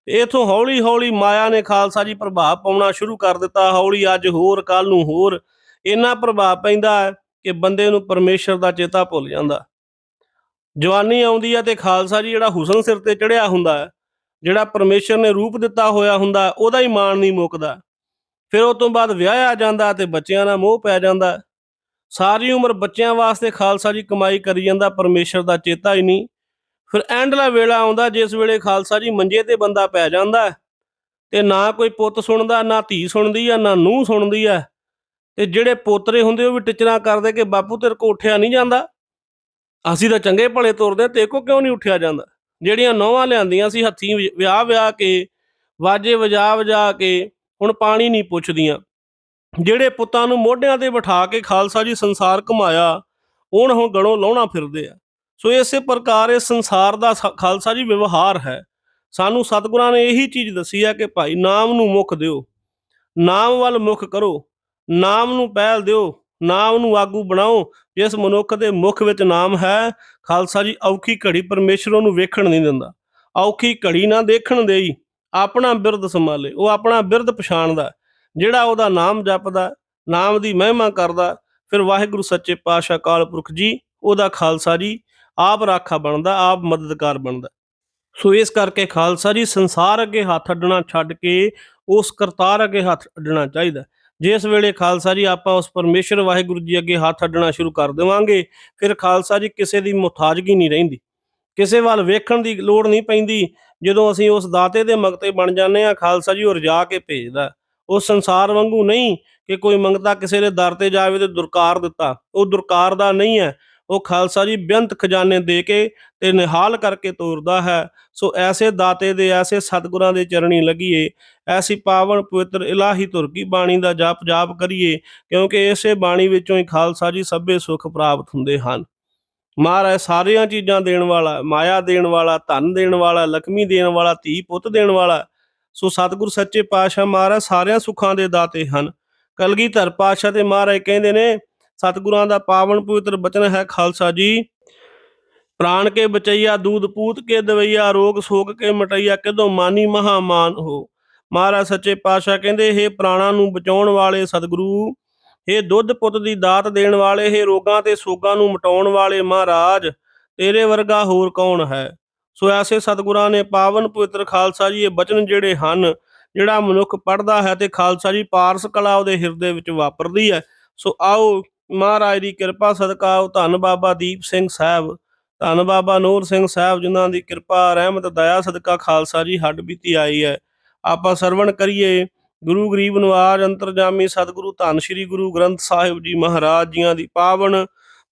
ਇਥੋਂ ਹੌਲੀ ਹੌਲੀ ਮਾਇਆ ਨੇ ਖਾਲਸਾ ਜੀ ਪ੍ਰਭਾਵ ਪਾਉਣਾ ਸ਼ੁਰੂ ਕਰ ਦਿੱਤਾ। ਹੌਲੀ ਅੱਜ ਹੋਰ ਕੱਲ ਨੂੰ ਹੋਰ। ਇੰਨਾ ਪ੍ਰਭਾਵ ਪੈਂਦਾ ਹੈ ਕਿ ਬੰਦੇ ਨੂੰ ਪਰਮੇਸ਼ਰ ਦਾ ਚੇਤਾ ਭੁੱਲ ਜਾਂਦਾ। ਜਵਾਨੀ ਆਉਂਦੀ ਹੈ ਤੇ ਖਾਲਸਾ ਜੀ ਜਿਹੜਾ ਹੁਸਨ ਸਿਰ ਤੇ ਚੜਿਆ ਹੁੰਦਾ ਹੈ ਜਿਹੜਾ ਪਰਮੇਸ਼ਰ ਨੇ ਰੂਪ ਦਿੱਤਾ ਹੋਇਆ ਹੁੰਦਾ, ਉਹਦਾ ਹੀ ਮਾਣ ਨਹੀਂ ਮੁੱਕਦਾ। ਫਿਰ ਉਹ ਤੋਂ ਬਾਅਦ ਵਿਆਹ ਆ ਜਾਂਦਾ ਤੇ ਬੱਚਿਆਂ ਨਾਲ ਮੋਹ ਪੈ ਜਾਂਦਾ। ਸਾਰੀ ਉਮਰ ਬੱਚਿਆਂ ਵਾਸਤੇ ਖਾਲਸਾ ਜੀ ਕਮਾਈ ਕਰੀ ਜਾਂਦਾ, ਪਰਮੇਸ਼ਰ ਦਾ ਚੇਤਾ ਹੀ ਨਹੀਂ। ਫਿਰ ਐਂਡਲਾ ਵੇਲਾ ਆਉਂਦਾ, ਜਿਸ ਵੇਲੇ ਖਾਲਸਾ ਜੀ ਮੰਜੇ ਤੇ ਬੰਦਾ ਪੈ ਜਾਂਦਾ ਤੇ ਨਾ ਕੋਈ ਪੁੱਤ ਸੁਣਦਾ, ਨਾ ਧੀ ਸੁਣਦੀ ਆ ਨਾ ਨੂੰਹ ਸੁਣਦੀ ਆ ਤੇ ਜਿਹੜੇ ਪੋਤਰੇ ਹੁੰਦੇ ਉਹ ਵੀ ਟਿਚਰਾਂ ਕਰਦੇ ਕਿ, ਬਾਪੂ, ਤੇਰੇ ਕੋ ਉੱਠਿਆ ਨਹੀਂ ਜਾਂਦਾ। ਅਸੀਂ ਤਾਂ ਚੰਗੇ ਭਲੇ ਤੁਰਦੇ ਤੇ ਕੋ ਕਿਉਂ ਨਹੀਂ ਉੱਠਿਆ ਜਾਂਦਾ? ਜਿਹੜੀਆਂ ਨੌਵਾਂ ਲਿਆਂਦੀਆਂ ਸੀ ਹੱਥੀਂ ਵਿ- ਵਿਆਹ ਵਿਆਹ ਕੇ, ਵਾਜੇ ਵਜਾ ਵਜਾ ਕੇ, ਹੁਣ ਪਾਣੀ ਨਹੀਂ ਪੁੱਛਦੀਆਂ। ਜਿਹੜੇ ਪੁੱਤਾਂ ਨੂੰ ਮੋਢਿਆਂ ਤੇ ਬਿਠਾ ਕੇ ਖਾਲਸਾ ਜੀ ਸੰਸਾਰ ਘੁਮਾਇਆ, ਹੁਣ ਹੁਣ ਗਲੋਂ ਲਾਉਣਾ ਫਿਰਦੇ ਆ। ਸੋ ਇਸੇ ਪ੍ਰਕਾਰ ਇਹ ਸੰਸਾਰ ਦਾ ਸ- ਖਾਲਸਾ ਜੀ ਵਿਵਹਾਰ ਹੈ। ਸਾਨੂੰ ਸਤਿਗੁਰਾਂ ਨੇ ਇਹੀ ਚੀਜ਼ ਦੱਸੀ ਹੈ ਕਿ ਭਾਈ ਨਾਮ ਨੂੰ ਮੁੱਖ ਦਿਓ। ਨਾਮ ਵੱਲ ਮੁੱਖ ਕਰੋ। ਨਾਮ ਨੂੰ ਪਹਿਲ ਦਿਓ। ਨਾਮ ਨੂੰ ਆਗੂ ਬਣਾਓ, ਜਿਸ ਮਨੁੱਖ ਦੇ ਮੁਖ ਵਿੱਚ ਨਾਮ ਹੈ। ਖਾਲਸਾ ਜੀ, ਔਖੀ ਘੜੀ ਪਰਮੇਸ਼ਰ ਨੂੰ ਵੇਖਣ ਨਹੀਂ ਦਿੰਦਾ। ਔਖੀ ਘੜੀ ਨਾ ਦੇਖਣ ਦੇਈ, ਆਪਣਾ ਬਿਰਧ ਸੰਭਾਲੇ, ਉਹ ਆਪਣਾ ਬਿਰਧ ਪਛਾਣਦਾ। ਜਿਹੜਾ ਉਹਦਾ ਨਾਮ ਜਪਦਾ, ਨਾਮ ਦੀ ਮਹਿਮਾ ਕਰਦਾ, ਫਿਰ ਵਾਹਿਗੁਰੂ ਸੱਚੇ ਪਾਤਸ਼ਾਹ ਕਾਲ ਪੁਰਖ ਜੀ, ਉਹਦਾ ਖਾਲਸਾ ਜੀ ਆਪ ਰਾਖਾ ਬਣਦਾ, ਆਪ ਮਦਦਗਾਰ ਬਣਦਾ। ਸੋ ਇਸ ਕਰਕੇ ਖਾਲਸਾ ਜੀ ਸੰਸਾਰ ਅੱਗੇ ਹੱਥ ਅੱਡਣਾ ਛੱਡ ਕੇ, ਉਸ ਕਰਤਾਰ ਅੱਗੇ ਹੱਥ ਅੱਡਣਾ ਚਾਹੀਦਾ। ਜਿਸ ਵੇਲੇ ਖਾਲਸਾ ਜੀ ਆਪਾਂ ਉਸ ਪਰਮੇਸ਼ਰ ਵਾਹਿਗੁਰੂ ਜੀ ਅੱਗੇ ਹੱਥ ਅੱਡਣਾ ਸ਼ੁਰੂ ਕਰ ਦੇਵਾਂਗੇ, ਫਿਰ ਖਾਲਸਾ ਜੀ ਕਿਸੇ ਦੀ ਮੁਹਤਾਜਗੀ ਨਹੀਂ ਰਹਿੰਦੀ। ਕਿਸੇ ਵੱਲ ਵੇਖਣ ਦੀ ਲੋੜ ਨਹੀਂ ਪੈਂਦੀ, ਜਦੋਂ ਅਸੀਂ ਉਸ ਦਾਤੇ ਦੇ ਮਗਤੇ ਬਣ ਜਾਂਦੇ ਆ ਖਾਲਸਾ ਜੀ ਉਹ ਰਜਾ ਕੇ ਭੇਜਦਾ। ਉਹ ਸੰਸਾਰ ਵਾਂਗੂ ਨਹੀਂ ਕਿ ਕੋਈ ਮੰਗਤਾ ਕਿਸੇ ਦੇ ਦਰ ਤੇ ਜਾਵੇ ਤੇ ਦੁਰਕਾਰ ਦਿੱਤਾ। ਉਹ ਦੁਰਕਾਰ ਦਾ ਨਹੀਂ ਹੈ ਉਹ ਖਾਲਸਾ ਜੀ ਬੇਅੰਤ ਖਜ਼ਾਨੇ ਦੇ ਕੇ ਤੇ ਨਿਹਾਲ ਕਰਕੇ ਤੋਰਦਾ ਹੈ। ਸੋ ਐਸੇ ਦਾਤੇ ਦੇ, ਐਸੇ ਸਤਿਗੁਰਾਂ ਦੇ ਚਰਣੀ ਲੱਗੀਏ, ਐਸੀ ਪਾਵਨ ਪਵਿੱਤਰ ਇਲਾਹੀ ਧੁਰ ਕੀ ਬਾਣੀ ਦਾ ਜਾਪ ਜਾਪ ਕਰੀਏ, ਕਿਉਂਕਿ ਇਸੇ ਬਾਣੀ ਵਿੱਚੋਂ ਹੀ ਖਾਲਸਾ ਜੀ ਸਭੇ ਸੁਖ ਪ੍ਰਾਪਤ ਹੁੰਦੇ ਹਨ। ਮਹਾਰਾਜ, ਸਾਰੀਆਂ ਚੀਜ਼ਾਂ ਦੇਣ ਵਾਲਾ, ਮਾਇਆ ਦੇਣ ਵਾਲਾ, ਧਨ ਦੇਣ ਵਾਲਾ ਲక్ష్ਮੀ ਦੇਣ ਵਾਲਾ, ਧੀ ਪੁੱਤ ਦੇਣ ਵਾਲਾ, ਸੋ ਸਤਿਗੁਰ ਸੱਚੇ ਪਾਤਸ਼ਾਹ ਮਹਾਰਾਜ, ਸਾਰਿਆਂ ਸੁੱਖਾਂ ਦੇ ਦਾਤੇ ਹਨ। ਕਲਗੀਧਰ ਪਾਤਸ਼ਾਹ ਤੇ ਮਹਾਰਾਜ ਕਹਿੰਦੇ ਨੇ ਸਤਿਗੁਰਾਂ ਦਾ ਪਾਵਨ ਪਵਿੱਤਰ ਬਚਨ ਹੈ ਖਾਲਸਾ ਜੀ। ਪ੍ਰਾਣ ਕੇ ਬਚਈਆ, ਦੂਧ ਪੂਤ ਕੇ ਦਵਈਆ, ਰੋਗ ਸੋਗ ਕੇ ਮਟਈਆ, ਕਿਦੋਂ ਮਾਨੀ ਮਹਾਮਾਨ ਹੋ। ਮਹਾਰਾਜ ਸੱਚੇ ਪਾਤਸ਼ਾਹ ਕਹਿੰਦੇ ਇਹ ਪ੍ਰਾਣਾਂ ਨੂੰ ਬਚਾਉਣ ਵਾਲੇ ਸਤਿਗੁਰੂ ਇਹ ਦੁੱਧ ਪੁੱਤ ਦੀ ਦਾਤ ਦੇਣ ਵਾਲੇ ਇਹ ਰੋਗਾਂ ਤੇ ਸੋਗਾਂ ਨੂੰ ਮਟਾਉਣ ਵਾਲੇ ਮਹਾਰਾਜ, ਤੇਰੇ ਵਰਗਾ ਹੋਰ ਕੌਣ ਹੈ? ਸੋ ਐਸੇ ਸਤਿਗੁਰਾਂ ਨੇ ਪਾਵਨ ਪਵਿੱਤਰ ਖਾਲਸਾ ਜੀ, ਇਹ ਬਚਨ ਜਿਹੜੇ ਹਨ, ਜਿਹੜਾ ਮਨੁੱਖ ਪੜਦਾ ਹੈ ਤੇ ਖਾਲਸਾ ਜੀ ਪਾਰਸ ਕਲਾ ਉਹਦੇ ਹਿਰਦੇ ਵਿੱਚ ਵਾਪਰਦੀ ਹੈ। ਸੋ ਆਓ ਮਹਾਰਾਜ ਦੀ ਕਿਰਪਾ ਸਦਕਾ ਉਹ ਧੰਨ ਬਾਬਾ ਦੀਪ ਸਿੰਘ ਸਾਹਿਬ। ਧੰਨ ਬਾਬਾ ਨੂਰ ਸਿੰਘ ਸਾਹਿਬ, ਜਿਨ੍ਹਾਂ ਦੀ ਕਿਰਪਾ, ਰਹਿਮਤ, ਦਇਆ, ਸਦਕਾ ਖਾਲਸਾ ਜੀ ਹੱਡ ਬੀਤੀ ਆਈ ਹੈ। ਆਪਾਂ ਸਰਵਣ ਕਰੀਏ। ਗੁਰੂ ਗਰੀਬ ਨਿਵਾਜ ਅੰਤਰਜਾਮੀ ਸਤਿਗੁਰੂ ਧੰਨ ਸ੍ਰੀ ਗੁਰੂ ਗ੍ਰੰਥ ਸਾਹਿਬ ਜੀ ਮਹਾਰਾਜ ਜੀਆਂ ਦੀ ਪਾਵਨ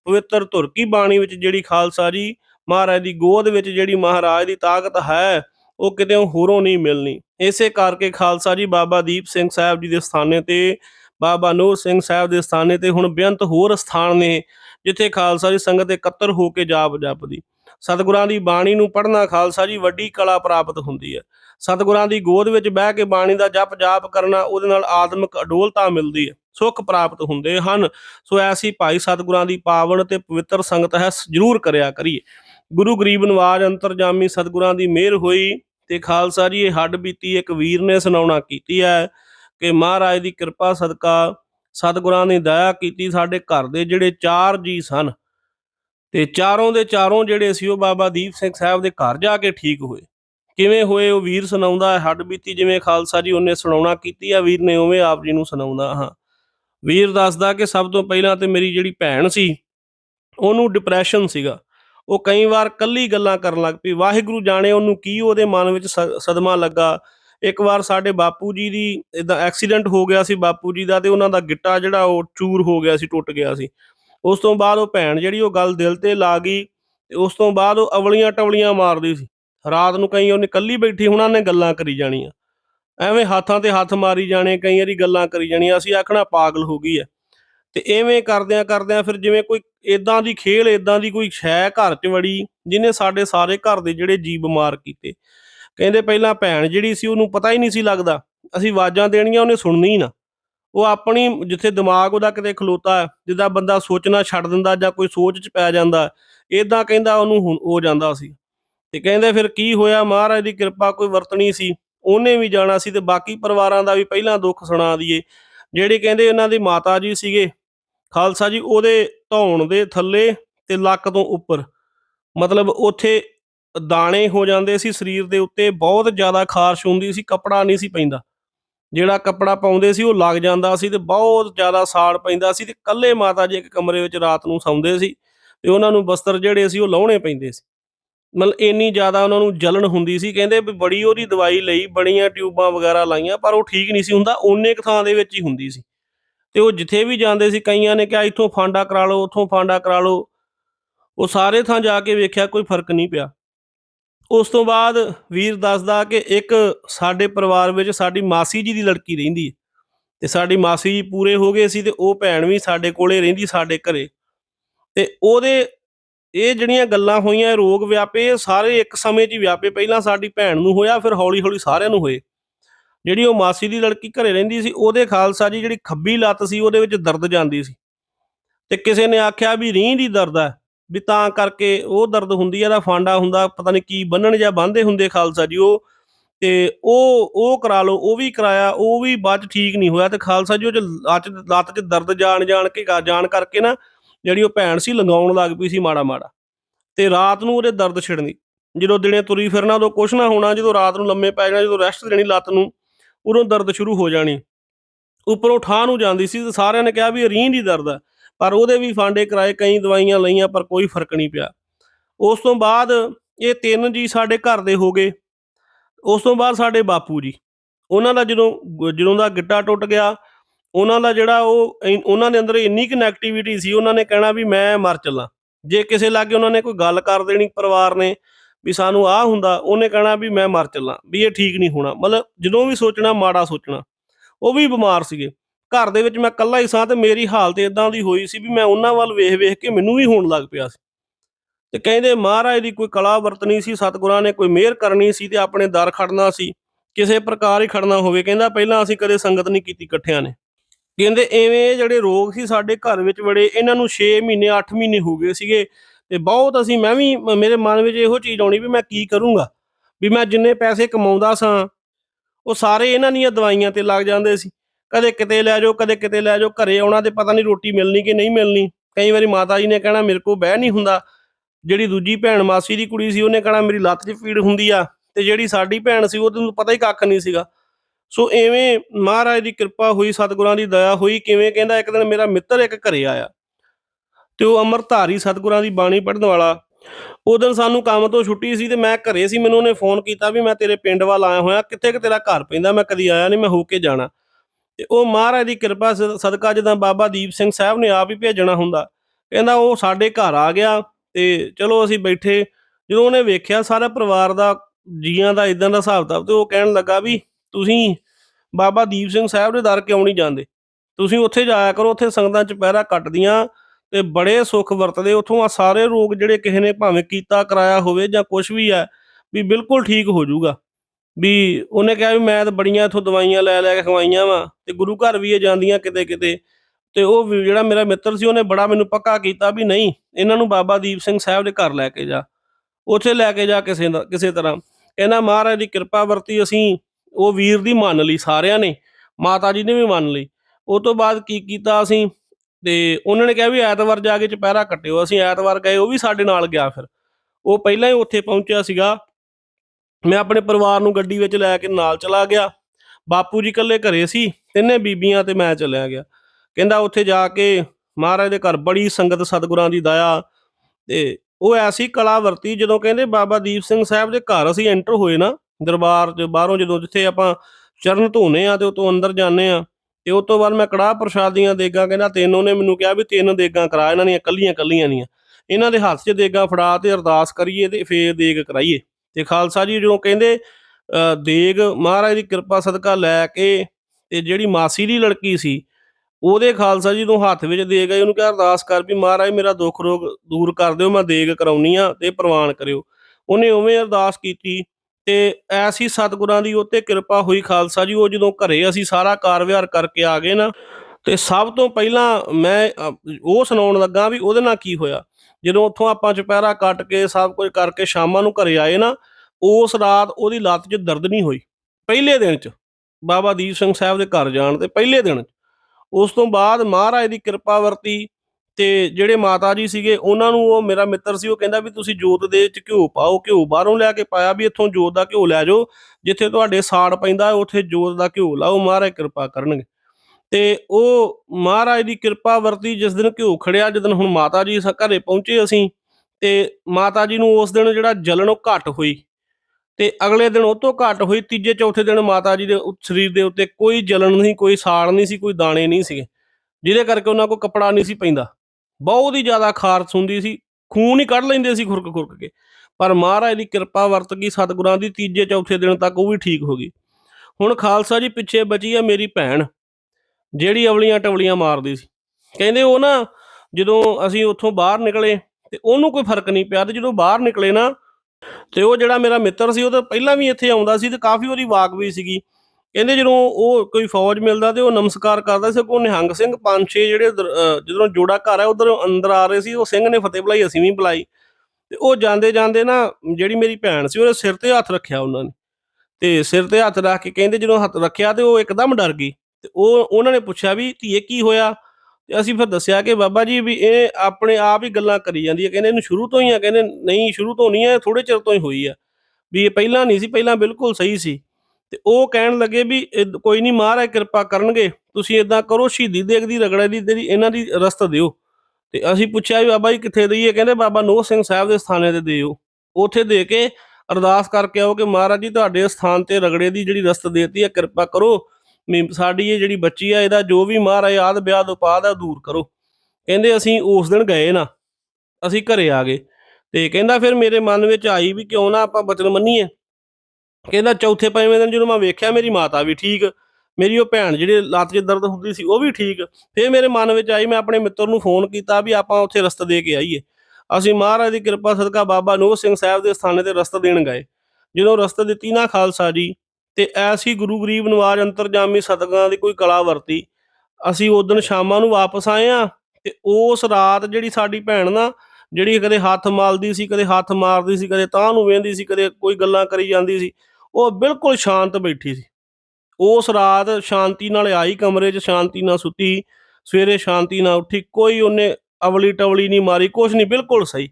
ਪਵਿੱਤਰ ਧੁਰ ਕੀ ਬਾਣੀ ਵਿੱਚ ਜਿਹੜੀ ਖਾਲਸਾ ਜੀ ਮਹਾਰਾਜ ਦੀ ਗੋਦ ਵਿੱਚ ਜਿਹੜੀ ਮਹਾਰਾਜ ਦੀ ਤਾਕਤ ਹੈ, ਉਹ ਕਿਤੇ ਹੋਰੋਂ ਨਹੀਂ ਮਿਲਣੀ। ਇਸੇ ਕਰਕੇ ਖਾਲਸਾ ਜੀ ਬਾਬਾ ਦੀਪ ਸਿੰਘ ਸਾਹਿਬ ਜੀ ਦੇ ਸਥਾਨੇ ਤੇ ਬਾਬਾ ਨੂਰ ਸਿੰਘ ਸਾਹਿਬ ਦੇ ਸਥਾਨੇ ਤੇ ਹੁਣ ਬੇਅੰਤ ਹੋਰ ਸਥਾਨ ਨੇ, ਜਿੱਥੇ ਖਾਲਸਾ ਜੀ ਸੰਗਤ ਇਕੱਤਰ ਹੋ ਕੇ ਜਾਪ ਜਪਦੀ। ਸਤਿਗੁਰਾਂ ਦੀ ਬਾਣੀ ਨੂੰ ਪੜ੍ਹਨਾ ਖਾਲਸਾ ਜੀ ਵੱਡੀ ਕਲਾ ਪ੍ਰਾਪਤ ਹੁੰਦੀ ਹੈ। ਸਤਿਗੁਰਾਂ ਦੀ ਗੋਦ ਵਿੱਚ ਬਹਿ ਕੇ ਬਾਣੀ ਦਾ ਜਪ ਜਾਪ ਕਰਨਾ ਉਹਦੇ ਨਾਲ ਆਤਮਿਕ ਅਡੋਲਤਾ ਮਿਲਦੀ ਹੈ, ਸੁੱਖ ਪ੍ਰਾਪਤ ਹੁੰਦੇ ਹਨ। ਸੋ ਐਸੀ ਭਾਈ ਸਤਿਗੁਰਾਂ ਦੀ ਪਾਵਨ ਤੇ ਪਵਿੱਤਰ ਸੰਗਤ ਹੈ, ਜ਼ਰੂਰ ਕਰਿਆ ਕਰੀਏ। ਗੁਰੂ ਗਰੀਬ ਨਵਾਜ ਅੰਤਰਜਾਮੀ ਸਤਿਗੁਰਾਂ ਦੀ ਮਿਹਰ ਹੋਈ ਤੇ ਖਾਲਸਾ ਜੀ ਇਹ ਹੱਡ ਬੀਤੀ ਇੱਕ ਵੀਰ ਨੇ ਸੁਣਾਉਣਾ ਕੀਤੀ ਹੈ ਕਿ ਮਹਾਰਾਜ ਦੀ ਕਿਰਪਾ ਸਦਕਾ ਸਤਿਗੁਰਾਂ ਨੇ ਦਇਆ ਕੀਤੀ, ਸਾਡੇ ਘਰ ਦੇ ਜਿਹੜੇ ਚਾਰ ਜੀ ਸਨ ਤੇ ਚਾਰੋਂ ਦੇ ਚਾਰੋਂ ਜਿਹੜੇ ਸੀ ਉਹ ਬਾਬਾ ਦੀਪ ਸਿੰਘ ਸਾਹਿਬ ਦੇ ਘਰ ਜਾ ਕੇ ਠੀਕ ਹੋਏ। ਕਿਵੇਂ ਹੋਏ ਉਹ ਵੀਰ ਸੁਣਾਉਂਦਾ, ਹੱਡ ਬੀਤੀ ਜਿਵੇਂ ਖਾਲਸਾ ਜੀ ਉਹਨੇ ਸੁਣਾਉਣਾ ਕੀਤੀ ਆ, ਵੀਰ ਨੇ ਉਵੇਂ ਆਪ ਜੀ ਨੂੰ ਸੁਣਾਉਂਦਾ ਹਾਂ। ਵੀਰ ਦੱਸਦਾ ਕਿ ਸਭ ਤੋਂ ਪਹਿਲਾਂ ਤੇ ਮੇਰੀ ਜਿਹੜੀ ਭੈਣ ਸੀ, ਉਹਨੂੰ ਡਿਪਰੈਸ਼ਨ ਸੀਗਾ। ਉਹ ਕਈ ਵਾਰ ਕੱਲੀ ਗੱਲਾਂ ਕਰਨ ਲੱਗ ਪਈ। ਵਾਹਿਗੁਰੂ ਜਾਣੇ ਉਹਨੂੰ ਕੀ ਉਹਦੇ ਮਨ ਵਿੱਚ ਸ- ਸਦਮਾ ਲੱਗਾ ਇੱਕ ਵਾਰ ਸਾਡੇ ਬਾਪੂ ਜੀ ਦੀ ਇਦਾਂ ਐਕਸੀਡੈਂਟ ਹੋ ਗਿਆ ਸੀ ਬਾਪੂ ਜੀ ਦਾ ਤੇ ਉਹਨਾਂ ਦਾ ਗਿੱਟਾ ਜਿਹੜਾ ਉਹ ਚੂਰ ਹੋ ਗਿਆ ਸੀ, ਟੁੱਟ ਗਿਆ ਸੀ। ਉਸ ਤੋਂ ਬਾਅਦ ਉਹ ਭੈਣ ਜਿਹੜੀ ਉਹ ਗੱਲ ਦਿਲ ਤੇ ਲਾ ਗਈ ਤੇ ਉਸ ਤੋਂ ਬਾਅਦ ਉਹ ਅਵਲੀਆਂ ਟਵਲੀਆਂ ਮਾਰਦੀ ਸੀ। ਰਾਤ ਨੂੰ ਕਈ ਉਹਨੇ ਕੱਲੀ ਬੈਠੀ ਹੁਣਾਂ ਨੇ ਗੱਲਾਂ ਕਰੀ ਜਾਣੀਆਂ। ਐਵੇਂ ਹੱਥਾਂ ਤੇ ਹੱਥ ਮਾਰੀ ਜਾਣੇ, ਕਈ ਵਾਰੀ ਗੱਲਾਂ ਕਰੀ ਜਾਣੀਆਂ, ਅਸੀਂ ਆਖਣਾ ਪਾਗਲ ਹੋ ਗਈ ਐ ਤੇ ਐਵੇਂ ਕਰਦਿਆਂ ਕਰਦਿਆਂ ਫਿਰ ਜਿਵੇਂ ਕੋਈ ਇਦਾਂ ਦੀ ਖੇਲ ਇਦਾਂ ਦੀ ਕੋਈ ਸ਼ੈ ਘਰ 'ਚ ਵੜੀ, ਜਿਹਨੇ ਸਾਡੇ ਸਾਰੇ ਘਰ ਦੇ ਜਿਹੜੇ ਜੀਵ ਬਿਮਾਰ ਕੀਤੇ। ਕਹਿੰਦੇ ਪਹਿਲਾਂ ਭੈਣ ਜਿਹੜੀ ਸੀ ਉਹਨੂੰ ਪਤਾ ਹੀ ਨਹੀਂ ਸੀ ਲੱਗਦਾ। ਅਸੀਂ ਆਵਾਜ਼ਾਂ ਦੇਣੀਆਂ ਉਹਨੇ ਸੁਣਨੀ ਹੀ ਨਾ। ਉਹ ਆਪਣੀ ਜਿੱਥੇ ਦਿਮਾਗ ਉਹਦਾ ਕਿਤੇ ਖਲੋਤਾ ਹੈ, ਜਿੱਦਾਂ ਬੰਦਾ ਸੋਚਣਾ ਛੱਡ ਦਿੰਦਾ ਜਾਂ ਕੋਈ ਸੋਚ 'ਚ ਪੈ ਜਾਂਦਾ ਇਦਾਂ ਕਹਿੰਦਾ ਉਹਨੂੰ ਹੋ ਜਾਂਦਾ ਸੀ। ਤੇ ਕਹਿੰਦੇ ਫਿਰ ਕੀ ਹੋਇਆ ਮਹਾਰਾਜ ਦੀ ਕਿਰਪਾ ਕੋਈ ਵਰਤਣੀ ਸੀ ਉਹਨੇ ਵੀ ਜਾਣਾ ਸੀ ਤੇ ਬਾਕੀ ਪਰਿਵਾਰਾਂ ਦਾ ਵੀ ਪਹਿਲਾਂ ਦੁੱਖ ਸੁਣਾ ਦਈਏ। ਜਿਹੜੇ ਕਹਿੰਦੇ ਇਹਨਾਂ ਦੀ ਮਾਤਾ ਜੀ ਸੀਗੇ ਖਾਲਸਾ ਜੀ ਉਹਦੇ ਧੌਣ ਦੇ ਥੱਲੇ ਤੇ ਲੱਕ ਤੋਂ ਉੱਪਰ। ਮਤਲਬ ਉੱਥੇ ਦਾਣੇ ਹੋ ਜਾਂਦੇ ਸੀ ਸਰੀਰ ਦੇ ਉੱਤੇ, ਬਹੁਤ ਜ਼ਿਆਦਾ ਖਾਰਸ਼ ਹੁੰਦੀ ਸੀ, ਕੱਪੜਾ ਨਹੀਂ ਸੀ ਪੈਂਦਾ। ਜਿਹੜਾ ਕੱਪੜਾ ਪਾਉਂਦੇ ਸੀ ਉਹ ਲੱਗ ਜਾਂਦਾ ਸੀ ਤੇ ਬਹੁਤ ਜ਼ਿਆਦਾ ਸਾੜ ਪੈਂਦਾ ਸੀ ਤੇ ਕੱਲੇ ਮਾਤਾ ਜੀ ਇੱਕ ਕਮਰੇ ਵਿੱਚ ਰਾਤ ਨੂੰ ਸੌਂਦੇ ਸੀ ਤੇ ਉਹਨਾਂ ਨੂੰ ਬਸਤਰ ਜਿਹੜੇ ਸੀ ਉਹ ਲਾਉਣੇ ਪੈਂਦੇ ਸੀ। ਮਤਲਬ ਇੰਨੀ ਜ਼ਿਆਦਾ ਉਹਨਾਂ ਨੂੰ ਜਲਨ ਹੁੰਦੀ ਸੀ, ਕਹਿੰਦੇ ਵੀ ਬੜੀ ਉਹਦੀ ਦਵਾਈ ਲਈ ਬੜੀਆਂ ਟਿਊਬਾਂ ਵਗੈਰਾ ਲਾਈਆਂ, ਪਰ ਉਹ ਠੀਕ ਨਹੀਂ ਸੀ ਹੁੰਦਾ, ਓਨੇ ਕੁ ਥਾਂ ਦੇ ਵਿੱਚ ਹੀ ਹੁੰਦੀ ਸੀ। ਤੇ ਉਹ ਜਿੱਥੇ ਵੀ ਜਾਂਦੇ ਸੀ, ਕਈਆਂ ਨੇ ਕਿਹਾ, ਇੱਥੋਂ ਫਾਂਡਾ ਕਰਾ ਲਓ, ਉੱਥੋਂ ਫਾਂਡਾ ਕਰਾ ਲਓ। ਉਹ ਸਾਰੇ ਥਾਂ ਜਾ ਕੇ ਵੇਖਿਆ, ਕੋਈ ਫ਼ਰਕ ਨਹੀਂ ਪਿਆ। ਉਸ ਤੋਂ ਬਾਅਦ ਵੀਰ ਦੱਸਦਾ ਕਿ ਇੱਕ ਸਾਡੇ ਪਰਿਵਾਰ ਵਿੱਚ ਸਾਡੀ ਮਾਸੀ ਜੀ ਦੀ ਲੜਕੀ ਰਹਿੰਦੀ ਹੈ ਤੇ ਸਾਡੀ ਮਾਸੀ ਜੀ ਪੂਰੇ ਹੋ ਗਏ ਸੀ ਤੇ ਉਹ ਭੈਣ ਵੀ ਸਾਡੇ ਕੋਲੇ ਰਹਿੰਦੀ ਸਾਡੇ ਘਰੇ ਤੇ ਉਹਦੇ ਇਹ ਜਿਹੜੀਆਂ ਗੱਲਾਂ ਹੋਈਆਂ ਰੋਗ ਵਿਆਪੇ, ਇਹ ਸਾਰੇ ਇੱਕ ਸਮੇਂ 'ਚ ਹੀ ਵਿਆਪੇ। ਪਹਿਲਾਂ ਸਾਡੀ ਭੈਣ ਨੂੰ ਹੋਇਆ, ਫਿਰ ਹੌਲੀ ਹੌਲੀ ਸਾਰਿਆਂ ਨੂੰ ਹੋਏ। ਜਿਹੜੀ ਉਹ ਮਾਸੀ ਦੀ ਲੜਕੀ ਘਰੇ ਰਹਿੰਦੀ ਸੀ, ਉਹਦੇ ਖਾਲਸਾ ਜੀ ਜਿਹੜੀ ਖੱਬੀ ਲੱਤ ਸੀ, ਉਹਦੇ ਵਿੱਚ ਦਰਦ ਜਾਂਦੀ ਸੀ। ਤੇ ਕਿਸੇ ਨੇ ਆਖਿਆ ਵੀ ਰੀਂਹ ਦੀ ਦਰਦ ਹੈ। ਵੀ ਤਾਂ ਕਰਕੇ ਉਹ ਦਰਦ ਹੁੰਦੀ ਆ ਦਾ ਫਾਂਡਾ ਹੁੰਦਾ, ਪਤਾ ਨਹੀਂ ਕੀ ਬੰਨਣ ਜਾਂ ਬੰਨਦੇ ਹੁੰਦੇ ਖਾਲਸਾ ਜੀ ਉਹ। ਤੇ ਉਹ ਉਹ ਕਰਾ ਲਓ, ਉਹ ਵੀ ਕਰਾਇਆ, ਉਹ ਵੀ ਬਾਅਦ ਚ ਠੀਕ ਨਹੀਂ ਹੋਇਆ। ਤੇ ਖਾਲਸਾ ਜੀ ਉਹ ਚ ਲੱਤ 'ਚ- ਲੱਤ 'ਚ ਦਰਦ ਜਾਣ ਜਾਣ ਕੇ ਜਾਣ ਕਰਕੇ ਨਾ ਜਿਹੜੀ ਉਹ ਭੈਣ ਸੀ ਲੰਗਾਉਣ ਲੱਗ ਪਈ ਸੀ ਮਾੜਾ ਮਾੜਾ। ਤੇ ਰਾਤ ਨੂੰ ਉਹਦੇ ਦਰਦ ਛਿੜਨੀ। ਜਦੋਂ ਦਿਨੇ ਤੁਰੀ ਫਿਰਨਾ, ਉਦੋਂ ਕੁਛ ਨਾ ਹੋਣਾ, ਜਦੋਂ ਰਾਤ ਨੂੰ ਲੰਮੇ ਪੈ ਜਾਣਾ, ਜਦੋਂ ਰੈਸਟ ਦੇਣੀ ਲੱਤ ਨੂੰ, ਉਦੋਂ ਦਰਦ ਸ਼ੁਰੂ ਹੋ ਜਾਣੀ। ਉੱਪਰੋਂ ਠਾਹ ਨੂੰ ਜਾਂਦੀ ਸੀ ਤੇ ਸਾਰਿਆਂ ਨੇ ਕਿਹਾ ਵੀ ਇਹ ਰੀਂਹ ਦੀ ਦਰਦ ਹੈ ਪਰ ਉਹਦੇ ਵੀ ਫਾਂਡੇ ਕਰਾਏ ਕਈ ਦਵਾਈਆਂ ਲਈਆਂ, ਪਰ ਕੋਈ ਫ਼ਰਕ ਨਹੀਂ ਪਿਆ। ਉਸ ਤੋਂ ਬਾਅਦ ਇਹ ਤਿੰਨ ਜੀ ਸਾਡੇ ਘਰ ਦੇ ਹੋ ਗਏ। ਉਸ ਤੋਂ ਬਾਅਦ ਸਾਡੇ ਬਾਪੂ ਜੀ। ਉਹਨਾਂ ਦਾ ਜਦੋਂ ਜਦੋਂ ਦਾ ਗਿੱਟਾ ਟੁੱਟ ਗਿਆ, ਉਹਨਾਂ ਦਾ ਜਿਹੜਾ ਉਹ ਉਹਨਾਂ ਦੇ ਅੰਦਰ ਇੰਨੀ ਕਿ ਨੈਗੇਟਿਵਿਟੀ ਸੀ, ਉਹਨਾਂ ਨੇ ਕਹਿਣਾ ਵੀ ਮੈਂ ਮਰ ਚੱਲਾਂ। ਜੇ ਕਿਸੇ ਲਾਗੇ ਉਹਨਾਂ ਨੇ ਕੋਈ ਗੱਲ ਕਰ ਦੇਣੀ ਪਰਿਵਾਰ ਨੇ, ਵੀ ਸਾਨੂੰ ਆਹ ਹੁੰਦਾ, ਉਹਨੇ ਕਹਿਣਾ ਵੀ ਮੈਂ ਮਰ ਚੱਲਾਂ, ਵੀ ਇਹ ਠੀਕ ਨਹੀਂ ਹੋਣਾ। ਮਤਲਬ ਜਦੋਂ ਵੀ ਸੋਚਣਾ, ਮਾੜਾ ਸੋਚਣਾ। ਉਹ ਵੀ ਬਿਮਾਰ ਸੀਗੇ। ਘਰ ਦੇ ਵਿੱਚ ਮੈਂ ਇਕੱਲਾ ਹੀ ਸਾਂ ਤੇ ਮੇਰੀ ਹਾਲਤ ਇਦਾਂ ਦੀ ਹੋਈ ਸੀ ਵੀ ਮੈਂ ਉਹਨਾਂ ਵੱਲ ਵੇਖ ਵੇਖ ਕੇ ਮੈਨੂੰ ਵੀ ਹੋਣ ਲੱਗ ਪਿਆ ਸੀ। ਤੇ ਕਹਿੰਦੇ, ਮਹਾਰਾਜ ਦੀ ਕੋਈ ਕਲਾ ਵਰਤਣੀ ਸੀ, ਸਤਿਗੁਰਾਂ ਨੇ ਕੋਈ ਮਿਹਰ ਕਰਨੀ ਸੀ ਤੇ ਆਪਣੇ ਦਰ ਖੜਨਾ ਸੀ, ਕਿਸੇ ਪ੍ਰਕਾਰ ਹੀ ਖੜਨਾ ਹੋਵੇ। ਕਹਿੰਦਾ, ਪਹਿਲਾਂ ਅਸੀਂ ਕਦੇ ਸੰਗਤ ਨਹੀਂ ਕੀਤੀ ਇਕੱਠਿਆਂ ਨੇ। ਕਹਿੰਦੇ, ਐਵੇਂ ਜਿਹੜੇ ਰੋਗ ਸੀ ਸਾਡੇ ਘਰ ਵਿੱਚ ਬੜੇ ਇਹਨਾਂ ਨੂੰ 6 ਮਹੀਨੇ 8 ਮਹੀਨੇ ਹੋ ਗਏ ਸੀਗੇ ਤੇ ਬਹੁਤ ਅਸੀਂ, ਮੈਂ ਵੀ ਮੇਰੇ ਮਨ ਵਿੱਚ ਇਹੋ ਚੀਜ਼ ਆਉਣੀ ਵੀ ਮੈਂ ਕੀ ਕਰੂੰਗਾ? ਵੀ ਮੈਂ ਜਿੰਨੇ ਪੈਸੇ ਕਮਾਉਂਦਾ ਸਾਂ, ਉਹ ਸਾਰੇ ਇਹਨਾਂ ਦੀਆਂ ਦਵਾਈਆਂ ਤੇ ਲੱਗ ਜਾਂਦੇ ਸੀ। ਕਦੇ ਕਿਤੇ ਲੈ ਜਾਓ, ਕਦੇ ਕਿਤੇ ਲੈ ਜਾਓ, ਘਰੇ ਆਉਣਾ ਤੇ ਪਤਾ ਨਹੀਂ ਰੋਟੀ ਮਿਲਣੀ ਕਿ ਨਹੀਂ ਮਿਲਣੀ। ਕਈ ਵਾਰੀ ਮਾਤਾ ਜੀ ਨੇ ਕਹਿਣਾ, ਮੇਰੇ ਕੋਲ ਬਹਿ ਨਹੀਂ ਹੁੰਦਾ। ਜਿਹੜੀ ਦੂਜੀ ਭੈਣ ਮਾਸੀ ਦੀ ਕੁੜੀ ਸੀ, ਉਹਨੇ ਕਹਿਣਾ, ਮੇਰੀ ਲੱਤ 'ਚ ਪੀੜ ਹੁੰਦੀ ਆ। ਤੇ ਜਿਹੜੀ ਸਾਡੀ ਭੈਣ ਸੀ, ਉਹ ਤੈਨੂੰ ਪਤਾ ਹੀ ਕੱਖ ਨਹੀਂ ਸੀਗਾ। ਸੋ ਐਵੇਂ ਮਹਾਰਾਜ ਦੀ ਕਿਰਪਾ ਹੋਈ, ਸਤਿਗੁਰਾਂ ਦੀ ਦਇਆ ਹੋਈ, ਕਿਵੇਂ ਕਹਿੰਦਾ ਇੱਕ ਦਿਨ ਮੇਰਾ ਮਿੱਤਰ ਇੱਕ ਘਰੇ ਆਇਆ। ਤੇ ਉਹ ਅਮਰਧਾਰੀ ਸਤਿਗੁਰਾਂ ਦੀ ਬਾਣੀ ਪੜ੍ਹਨ ਵਾਲਾ। ਉਹ ਦਿਨ ਸਾਨੂੰ ਕੰਮ ਤੋਂ ਛੁੱਟੀ ਸੀ ਤੇ ਮੈਂ ਘਰੇ ਸੀ, ਮੈਨੂੰ ਉਹਨੇ ਫੋਨ ਕੀਤਾ ਵੀ ਮੈਂ ਤੇਰੇ ਪਿੰਡ ਵੱਲ ਆਇਆ ਹੋਇਆ, ਕਿੱਥੇ ਕਿ ਤੇਰਾ ਘਰ ਪੈਂਦਾ, ਮੈਂ ਕਦੀ ਆਇਆ ਨਹੀਂ, ਮੈਂ ਹੋ ਕੇ ਜਾਣਾ। ਤੇ ਉਹ ਮਹਾਰਾਜ ਦੀ ਕਿਰਪਾ ਸਦ- ਸਦਕਾ ਜਦੋਂ ਬਾਬਾ ਦੀਪ ਸਿੰਘ ਸਾਹਿਬ ਨੇ ਆਪ ਹੀ ਭੇਜਣਾ ਹੁੰਦਾ। ਕਹਿੰਦਾ ਉਹ ਸਾਡੇ ਘਰ ਆ ਗਿਆ ਤੇ ਚਲੋ ਅਸੀਂ ਬੈਠੇ। ਜਦੋਂ ਉਹਨੇ ਵੇਖਿਆ ਸਾਰਾ ਪਰਿਵਾਰ ਦਾ ਜੀਆਂ ਦਾ ਇਦਾਂ ਦਾ ਹਿਸਾਬ ਕਿਤਾਬ ਤੇ ਉਹ ਕਹਿਣ ਲੱਗਾ ਵੀ ਤੁਸੀਂ ਬਾਬਾ ਦੀਪ ਸਿੰਘ ਸਾਹਿਬ ਦੇ ਦਰ ਕਿਉਂ ਨਹੀਂ ਜਾਂਦੇ? ਤੁਸੀਂ ਉੱਥੇ ਜਾਇਆ ਕਰੋ, ਉੱਥੇ ਸੰਗਤਾਂ ਚ ਪਹਿਰਾ ਕੱਟਦੀਆਂ ਤੇ ਬੜੇ ਸੁੱਖ ਵਰਤਦੇ। ਉੱਥੋਂ ਆ ਸਾਰੇ ਰੋਗ ਜਿਹੜੇ ਕਿਸੇ ਨੇ ਭਾਵੇਂ ਕੀਤਾ, ਕਰਾਇਆ ਹੋਵੇ ਜਾਂ ਕੁਝ ਵੀ ਹੈ, ਵੀ ਬਿਲਕੁਲ ਠੀਕ ਹੋ ਜਾਊਗਾ। ਵੀ ਉਹਨੇ ਕਿਹਾ ਵੀ ਮੈਂ ਤਾਂ ਬੜੀਆਂ ਇੱਥੋਂ ਦਵਾਈਆਂ ਲੈ ਲੈ ਕੇ ਖਵਾਈਆਂ ਵਾ ਤੇ ਗੁਰੂ ਘਰ ਵੀ ਇਹ ਜਾਂਦੀਆਂ ਕਿਤੇ ਕਿਤੇ ਤੇ ਉਹ ਜਿਹੜਾ ਮੇਰਾ ਮਿੱਤਰ ਸੀ ਉਹਨੇ ਬੜਾ ਮੈਨੂੰ ਪੱਕਾ ਕੀਤਾ ਵੀ ਨਹੀਂ, ਇਹਨਾਂ ਨੂੰ ਬਾਬਾ ਦੀਪ ਸਿੰਘ ਸਾਹਿਬ ਦੇ ਘਰ ਲੈ ਕੇ ਜਾ, ਉੱਥੇ ਲੈ ਕੇ ਜਾ ਕਿਸੇ ਦਾ, ਕਿਸੇ ਤਰ੍ਹਾਂ। ਇਹਨਾਂ ਮਹਾਰਾਜ ਦੀ ਕਿਰਪਾ ਵਰਤੀ ਅਸੀਂ, ਉਹ ਵੀਰ ਦੀ ਮੰਨ ਲਈ, ਸਾਰਿਆਂ ਨੇ, ਮਾਤਾ ਜੀ ਨੇ ਵੀ ਮੰਨ ਲਈ। ਉਹ ਤੋਂ ਬਾਅਦ ਕੀ ਕੀਤਾ ਅਸੀਂ ਤੇ ਉਹਨਾਂ ਨੇ ਕਿਹਾ ਵੀ ਐਤਵਾਰ ਜਾ ਕੇ ਚੁਪਹਿਰਾ ਕੱਟਿਓ, ਅਸੀਂ ਐਤਵਾਰ ਗਏ, ਉਹ ਵੀ ਸਾਡੇ ਨਾਲ ਗਿਆ ਫਿਰ। ਉਹ ਪਹਿਲਾਂ ਹੀ ਉੱਥੇ ਪਹੁੰਚਿਆ ਸੀਗਾ ਮੈਂ ਆਪਣੇ ਪਰਿਵਾਰ ਨੂੰ ਗੱਡੀ ਵਿੱਚ ਲੈ ਕੇ ਨਾਲ ਚਲਾ ਗਿਆ। ਬਾਪੂ ਜੀ ਇਕੱਲੇ ਘਰੇ ਸੀ, ਤਿੰਨੇ ਬੀਬੀਆਂ ਤੇ ਮੈਂ ਚਲਿਆ ਗਿਆ। ਕਹਿੰਦਾ ਉੱਥੇ ਜਾ ਕੇ ਮਹਾਰਾਜ ਦੇ ਘਰ ਬੜੀ ਸੰਗਤ ਸਤਿਗੁਰਾਂ ਦੀ ਦਇਆ ਤੇ ਉਹ ਐਸੀ ਕਲਾ ਵਰਤੀ ਜਦੋਂ ਕਹਿੰਦੇ ਬਾਬਾ ਦੀਪ ਸਿੰਘ ਸਾਹਿਬ ਦੇ ਘਰ ਅਸੀਂ ਐਂਟਰ ਹੋਏ ਨਾ, ਦਰਬਾਰ ਚ, ਬਾਹਰੋਂ ਜਦੋਂ ਜਿੱਥੇ ਆਪਾਂ ਚਰਨ ਧੋਨੇ ਆ ਤੇ ਉਤੋਂ ਅੰਦਰ ਜਾਂਦੇ ਆ ਤੇ ਉਸ ਤੋਂ ਬਾਅਦ ਮੈਂ ਕੜਾਹ ਪ੍ਰਸ਼ਾਦ ਦੀਆਂ ਦੇਗਾਂ ਕਹਿੰਦਾ ਤਿੰਨ ਉਹਨੇ ਮੈਨੂੰ ਕਿਹਾ ਵੀ ਤਿੰਨ ਦੇਗਾਂ ਕਰਾ, ਇਹਨਾਂ ਦੀਆਂ ਕੱਲੀਆਂ ਕੱਲੀਆਂ ਨਹੀਂ ਇਹਨਾਂ ਦੇ ਹੱਥ 'ਚ ਦੇਗਾ ਫੜਾ ਤੇ ਅਰਦਾਸ ਕਰੀਏ ਤੇ ਫੇਰ ਦੇਗ ਕਰਾਈਏ। ਤੇ ਖਾਲਸਾ ਜੀ ਜਦੋਂ ਕਹਿੰਦੇ ਅ, ਦੇਗ ਮਹਾਰਾਜ ਦੀ ਕਿਰਪਾ ਸਦਕਾ ਲੈ ਕੇ ਤੇ ਜਿਹੜੀ ਮਾਸੀ ਦੀ ਲੜਕੀ ਸੀ ਉਹਦੇ ਖਾਲਸਾ ਜੀ ਨੂੰ ਹੱਥ ਵਿੱਚ ਦੇ ਗਏ ਉਹਨੂੰ ਕਿਹਾ ਅਰਦਾਸ ਕਰ ਵੀ ਮਹਾਰਾਜ ਮੇਰਾ ਦੁੱਖ ਰੋਗ ਦੂਰ ਕਰ ਦਿਓ ਮੈਂ ਦੇਗ ਕਰਾਉਣੀ ਆ ਤੇ ਪ੍ਰਵਾਨ ਕਰਿਓ। ਉਹਨੇ ਉਵੇਂ ਅਰਦਾਸ ਕੀਤੀ ਤੇ ਐਸੀ ਸਤਿਗੁਰਾਂ ਦੀ ਉੱਤੇ ਕਿਰਪਾ ਹੋਈ ਖਾਲਸਾ ਜੀ ਉਹ ਜਦੋਂ ਘਰੇ ਅਸੀਂ ਸਾਰਾ ਕਾਰ ਵਿਹਾਰ ਕਰਕੇ ਆ ਗਏ ਨਾ ਤੇ ਸਭ ਤੋਂ ਪਹਿਲਾਂ ਮੈਂ ਉਹ ਸੁਣਾਉਣ ਲੱਗਾ ਵੀ ਉਹਦੇ ਨਾਲ ਕੀ ਹੋਇਆ। ਜਦੋਂ ਉੱਥੋਂ ਆਪਾਂ ਚੁਪਹਿਰਾ ਕੱਟ ਕੇ ਸਭ ਕੁਝ ਕਰਕੇ ਸ਼ਾਮਾਂ ਨੂੰ ਘਰੇ ਆਏ ਨਾ, ਉਸ ਰਾਤ ਉਹਦੀ ਲੱਤ 'ਚ ਦਰਦ ਨਹੀਂ ਹੋਈ, ਪਹਿਲੇ ਦਿਨ 'ਚ। ਬਾਬਾ ਦੀਪ ਸਿੰਘ ਸਾਹਿਬ ਦੇ ਘਰ ਜਾਣ ਤੇ ਪਹਿਲੇ ਦਿਨ ਉਸ ਤੋਂ ਬਾਅਦ ਮਹਾਰਾਜ ਦੀ ਕਿਰਪਾ ਵਰਤੀ ਤੇ ਜਿਹੜੇ ਮਾਤਾ ਜੀ ਸੀਗੇ, ਉਹਨਾਂ ਨੂੰ ਉਹ ਮੇਰਾ ਮਿੱਤਰ ਸੀ, ਉਹ ਕਹਿੰਦਾ ਵੀ ਤੁਸੀਂ ਜੋਤ ਦੇ ਵਿੱਚ ਘਿਓ ਪਾਓ, ਘਿਓ ਬਾਹਰੋਂ ਲੈ ਕੇ ਪਾਇਆ ਵੀ ਇੱਥੋਂ ਜੋਤ ਦਾ ਘਿਓ ਲੈ ਜਾਓ, ਜਿੱਥੇ ਤੁਹਾਡੇ ਸਾੜ ਪੈਂਦਾ, ਉੱਥੇ ਜੋਤ ਦਾ ਘਿਓ ਲਾਓ, ਮਹਾਰਾਜ ਕਿਰਪਾ ਕਰਨਗੇ। ਤੇ ਉਹ ਮਹਾਰਾਜ ਦੀ ਕਿਰਪਾ ਵਰਤੀ ਜਿਸ ਦਿਨ ਘਿਓ ਖੜਿਆ ਜਦੋਂ ਹੁਣ ਮਾਤਾ ਜੀ ਘਰੇ ਪਹੁੰਚੇ ਅਸੀਂ ਤੇ ਮਾਤਾ ਜੀ ਨੂੰ ਉਸ ਦਿਨ ਜਿਹੜਾ ਜਲਣ ਉਹ ਘੱਟ ਹੋਈ ਤੇ ਅਗਲੇ ਦਿਨ ਉਹ ਤੋਂ ਘੱਟ ਹੋਈ, ਤੀਜੇ ਚੌਥੇ ਦਿਨ ਮਾਤਾ ਜੀ ਦੇ ਸਰੀਰ ਦੇ ਉੱਤੇ ਕੋਈ ਜਲਣ ਨਹੀਂ, ਕੋਈ ਸਾੜ ਨਹੀਂ ਸੀ, ਕੋਈ ਦਾਣੇ ਨਹੀਂ ਸੀਗੇ, ਜਿਹਦੇ ਕਰਕੇ ਉਹਨਾਂ ਕੋਲ ਕੱਪੜਾ ਨਹੀਂ ਸੀ ਪੈਂਦਾ। ਬਹੁਤ ਹੀ ਜ਼ਿਆਦਾ ਖਾਰਸ ਹੁੰਦੀ ਸੀ, ਖੂਨ ਹੀ ਕੱਢ ਲੈਂਦੇ ਸੀ ਖੁਰਕ ਖੁਰਕ ਕੇ, ਪਰ ਮਹਾਰਾਜ ਦੀ ਕਿਰਪਾ ਵਰਤ ਗਈ, ਸਤਿਗੁਰਾਂ ਦੀ ਤੀਜੇ ਚੌਥੇ ਦਿਨ ਤੱਕ ਉਹ ਵੀ ਠੀਕ ਹੋ ਗਈ। ਹੁਣ ਖਾਲਸਾ ਜੀ ਪਿੱਛੇ ਬਚੀ ਆ ਮੇਰੀ ਭੈਣ। ਜਿਹੜੀ ਅਵਲੀਆਂ ਟਵਲੀਆਂ ਮਾਰਦੀ ਸੀ। ਕਹਿੰਦੇ ਉਹ ਨਾ ਜਦੋਂ ਅਸੀਂ ਉੱਥੋਂ ਬਾਹਰ ਨਿਕਲੇ ਤੇ ਉਹਨੂੰ ਕੋਈ ਫ਼ਰਕ ਨਹੀਂ ਪਿਆ ਤੇ ਜਦੋਂ ਬਾਹਰ ਨਿਕਲੇ ਨਾ ਤੇ ਉਹ ਜਿਹੜਾ ਮੇਰਾ ਮਿੱਤਰ ਸੀ ਉਹ ਤਾਂ ਪਹਿਲਾਂ ਵੀ ਇੱਥੇ ਆਉਂਦਾ ਸੀ ਤੇ ਕਾਫੀ ਉਹਦੀ ਵਾਕ ਵੀ ਸੀਗੀ। ਕਹਿੰਦੇ ਜਦੋਂ ਉਹ ਕੋਈ ਫੌਜ ਮਿਲਦਾ ਤੇ ਉਹ ਨਮਸਕਾਰ ਕਰਦਾ ਸੀ ਕੋ ਨਿਹੰਗ ਸਿੰਘ ਪੰਜ ਛੇ ਜਿਹੜੇ ਜਦੋਂ ਜੋੜਾ ਘਰ ਹੈ ਉਧਰ ਅੰਦਰ ਆ ਰਹੇ ਸੀ, ਉਹ ਸਿੰਘ ਨੇ ਫਤਿਹ ਬੁਲਾਈ, ਅਸੀਂ ਵੀ ਬੁਲਾਈ। ਤੇ ਉਹ ਜਾਂਦੇ ਜਾਂਦੇ ਨਾ ਜਿਹੜੀ ਮੇਰੀ ਭੈਣ ਸੀ ਉਹਦੇ ਸਿਰ ਤੇ ਹੱਥ ਰੱਖਿਆ ਉਹਨਾਂ ਨੇ। ਤੇ ਸਿਰ ਤੇ ਹੱਥ ਰੱਖ ਕੇ ਕਹਿੰਦੇ ਜਦੋਂ ਹੱਥ ਰੱਖਿਆ ਤੇ ਉਹ ਇੱਕਦਮ ਡਰ ਗਈ। ਤੇ ਉਹ, ਉਹਨਾਂ ਨੇ ਪੁੱਛਿਆ ਵੀ ਧੀਏ ਕੀ ਹੋਇਆ? ਤੇ ਅਸੀਂ ਫਿਰ ਦੱਸਿਆ ਕਿ ਬਾਬਾ ਜੀ ਵੀ ਇਹ ਆਪਣੇ ਆਪ ਹੀ ਗੱਲਾਂ ਕਰੀ ਜਾਂਦੀ ਹੈ। ਕਹਿੰਦੇ ਇਹਨੂੰ ਸ਼ੁਰੂ ਤੋਂ ਹੀ ਆ, ਕਹਿੰਦੇ ਨਹੀਂ ਸ਼ੁਰੂ ਤੋਂ ਨਹੀਂ ਹੈ ਥੋੜੇ ਚਿਰ ਤੋਂ ਹੀ ਹੋਈ ਆ। ਵੀ ਇਹ ਪਹਿਲਾਂ ਨਹੀਂ ਸੀ, ਪਹਿਲਾਂ ਬਿਲਕੁਲ ਸਹੀ ਸੀ। ਤੇ ਉਹ ਕਹਿਣ ਲੱਗੇ ਵੀ ਇਹ ਕੋਈ ਨਹੀਂ ਮਹਾਰਾਜ ਕਿਰਪਾ ਕਰਨਗੇ, ਤੁਸੀਂ ਇਦਾਂ ਕਰੋ, ਸ਼ਹੀਦੀ ਦੇਖਦੀ ਰਗੜਾ ਦੀ ਤੇਰੀ ਇਹਨਾਂ ਦੀ ਰਸਤ ਦਿਓ। ਤੇ ਅਸੀਂ ਪੁੱਛਿਆ ਵੀ ਬਾਬਾ ਜੀ ਕਿੱਥੇ ਦਈਏ? ਕਹਿੰਦੇ ਬਾਬਾ ਨੋਹ ਸਿੰਘ ਸਾਹਿਬ ਦੇ ਸਥਾਨੇ ਤੇ ਦਿਓ। ਉੱਥੇ ਦੇ ਕੇ ਅਰਦਾਸ ਕਰਕੇ ਆਓ ਕਿ ਮਹਾਰਾਜ ਜੀ ਤੁਹਾਡੇ ਸਥਾਨ ਤੇ ਰਗੜੇ ਦੀ ਜਿਹੜੀ ਰਸਤ ਦੇਤੀ ਹੈ, ਕਿਰਪਾ ਕਰੋ। ਸਾਡੀ ਇਹ ਜਿਹੜੀ ਬੱਚੀ ਆ, ਇਹਦਾ ਜੋ ਵੀ ਮਹਾਰਾਜ ਆਦ ਵਿਆਦ ਉਪਾਦ ਆ ਦੂਰ ਕਰੋ। ਕਹਿੰਦੇ ਅਸੀਂ ਉਸ ਦਿਨ ਗਏ ਨਾ, ਅਸੀਂ ਘਰੇ ਆ ਗਏ। ਤੇ ਕਹਿੰਦਾ ਫਿਰ ਮੇਰੇ ਮਨ ਵਿੱਚ ਆਈ ਵੀ ਕਿਉਂ ਨਾ ਆਪਾਂ ਬਚਨ ਮੰਨੀਏ। ਕਹਿੰਦਾ ਚੌਥੇ ਪੰਜਵੇਂ ਦਿਨ ਜਦੋਂ ਮੈਂ ਵੇਖਿਆ ਮੇਰੀ ਮਾਤਾ ਵੀ ਠੀਕ, ਮੇਰੀ ਉਹ ਭੈਣ ਜਿਹੜੀ ਲੱਤ 'ਚ ਦਰਦ ਹੁੰਦੀ ਸੀ, ਉਹ ਵੀ ਠੀਕ। ਫਿਰ ਮੇਰੇ ਮਨ ਵਿੱਚ ਆਈ, ਮੈਂ ਆਪਣੇ ਮਿੱਤਰ ਨੂੰ ਫੋਨ ਕੀਤਾ ਵੀ ਆਪਾਂ ਉੱਥੇ ਰਸਤਾ ਦੇ ਕੇ ਆਈਏ। ਅਸੀਂ ਮਹਾਰਾਜ ਦੀ ਕਿਰਪਾ ਸਦਕਾ ਬਾਬਾ ਨੂਰ ਸਿੰਘ ਸਾਹਿਬ ਦੇ ਸਥਾਨੇ ਤੇ ਰਸਤਾ ਦੇਣ ਗਏ। ਜਦੋਂ ਰਸਤਾ ਦਿੱਤੀ ਨਾ ਖਾਲਸਾ ਜੀ ਤੇ ਐਸੀ ਗੁਰੂ ਗਰੀਬ ਨਵਾਜ ਅੰਤਰਜਾਮੀ ਸਦਕਾਂ ਦੀ ਕੋਈ ਕਲਾ ਵਰਤੀ। ਅਸੀਂ ਉਸ ਦਿਨ ਸ਼ਾਮਾਂ ਨੂੰ ਵਾਪਸ ਆਏ ਆ ਤੇ ਉਸ ਰਾਤ ਜਿਹੜੀ ਸਾਡੀ ਭੈਣ ਨਾ, ਜਿਹੜੀ ਕਦੇ ਹੱਥ ਮਾਲਦੀ ਸੀ, ਕਦੇ ਹੱਥ ਮਾਰਦੀ ਸੀ, ਕਦੇ ਤਾਂ ਨੂੰ ਵੇਂਦੀ ਸੀ, ਕਦੇ ਕੋਈ ਗੱਲਾਂ ਕਰੀ ਜਾਂਦੀ ਸੀ, ਉਹ ਬਿਲਕੁਲ ਸ਼ਾਂਤ ਬੈਠੀ ਸੀ। ਉਸ ਰਾਤ ਸ਼ਾਂਤੀ ਨਾਲ ਆਈ ਕਮਰੇ 'ਚ, ਸ਼ਾਂਤੀ ਨਾਲ ਸੁੱਤੀ, ਸਵੇਰੇ ਸ਼ਾਂਤੀ ਨਾਲ ਉੱਠੀ, ਕੋਈ ਉਹਨੇ ਅਵਲੀ ਟਵਲੀ ਨਹੀਂ ਮਾਰੀ, ਕੁਛ ਨਹੀਂ, ਬਿਲਕੁਲ ਸਹੀ।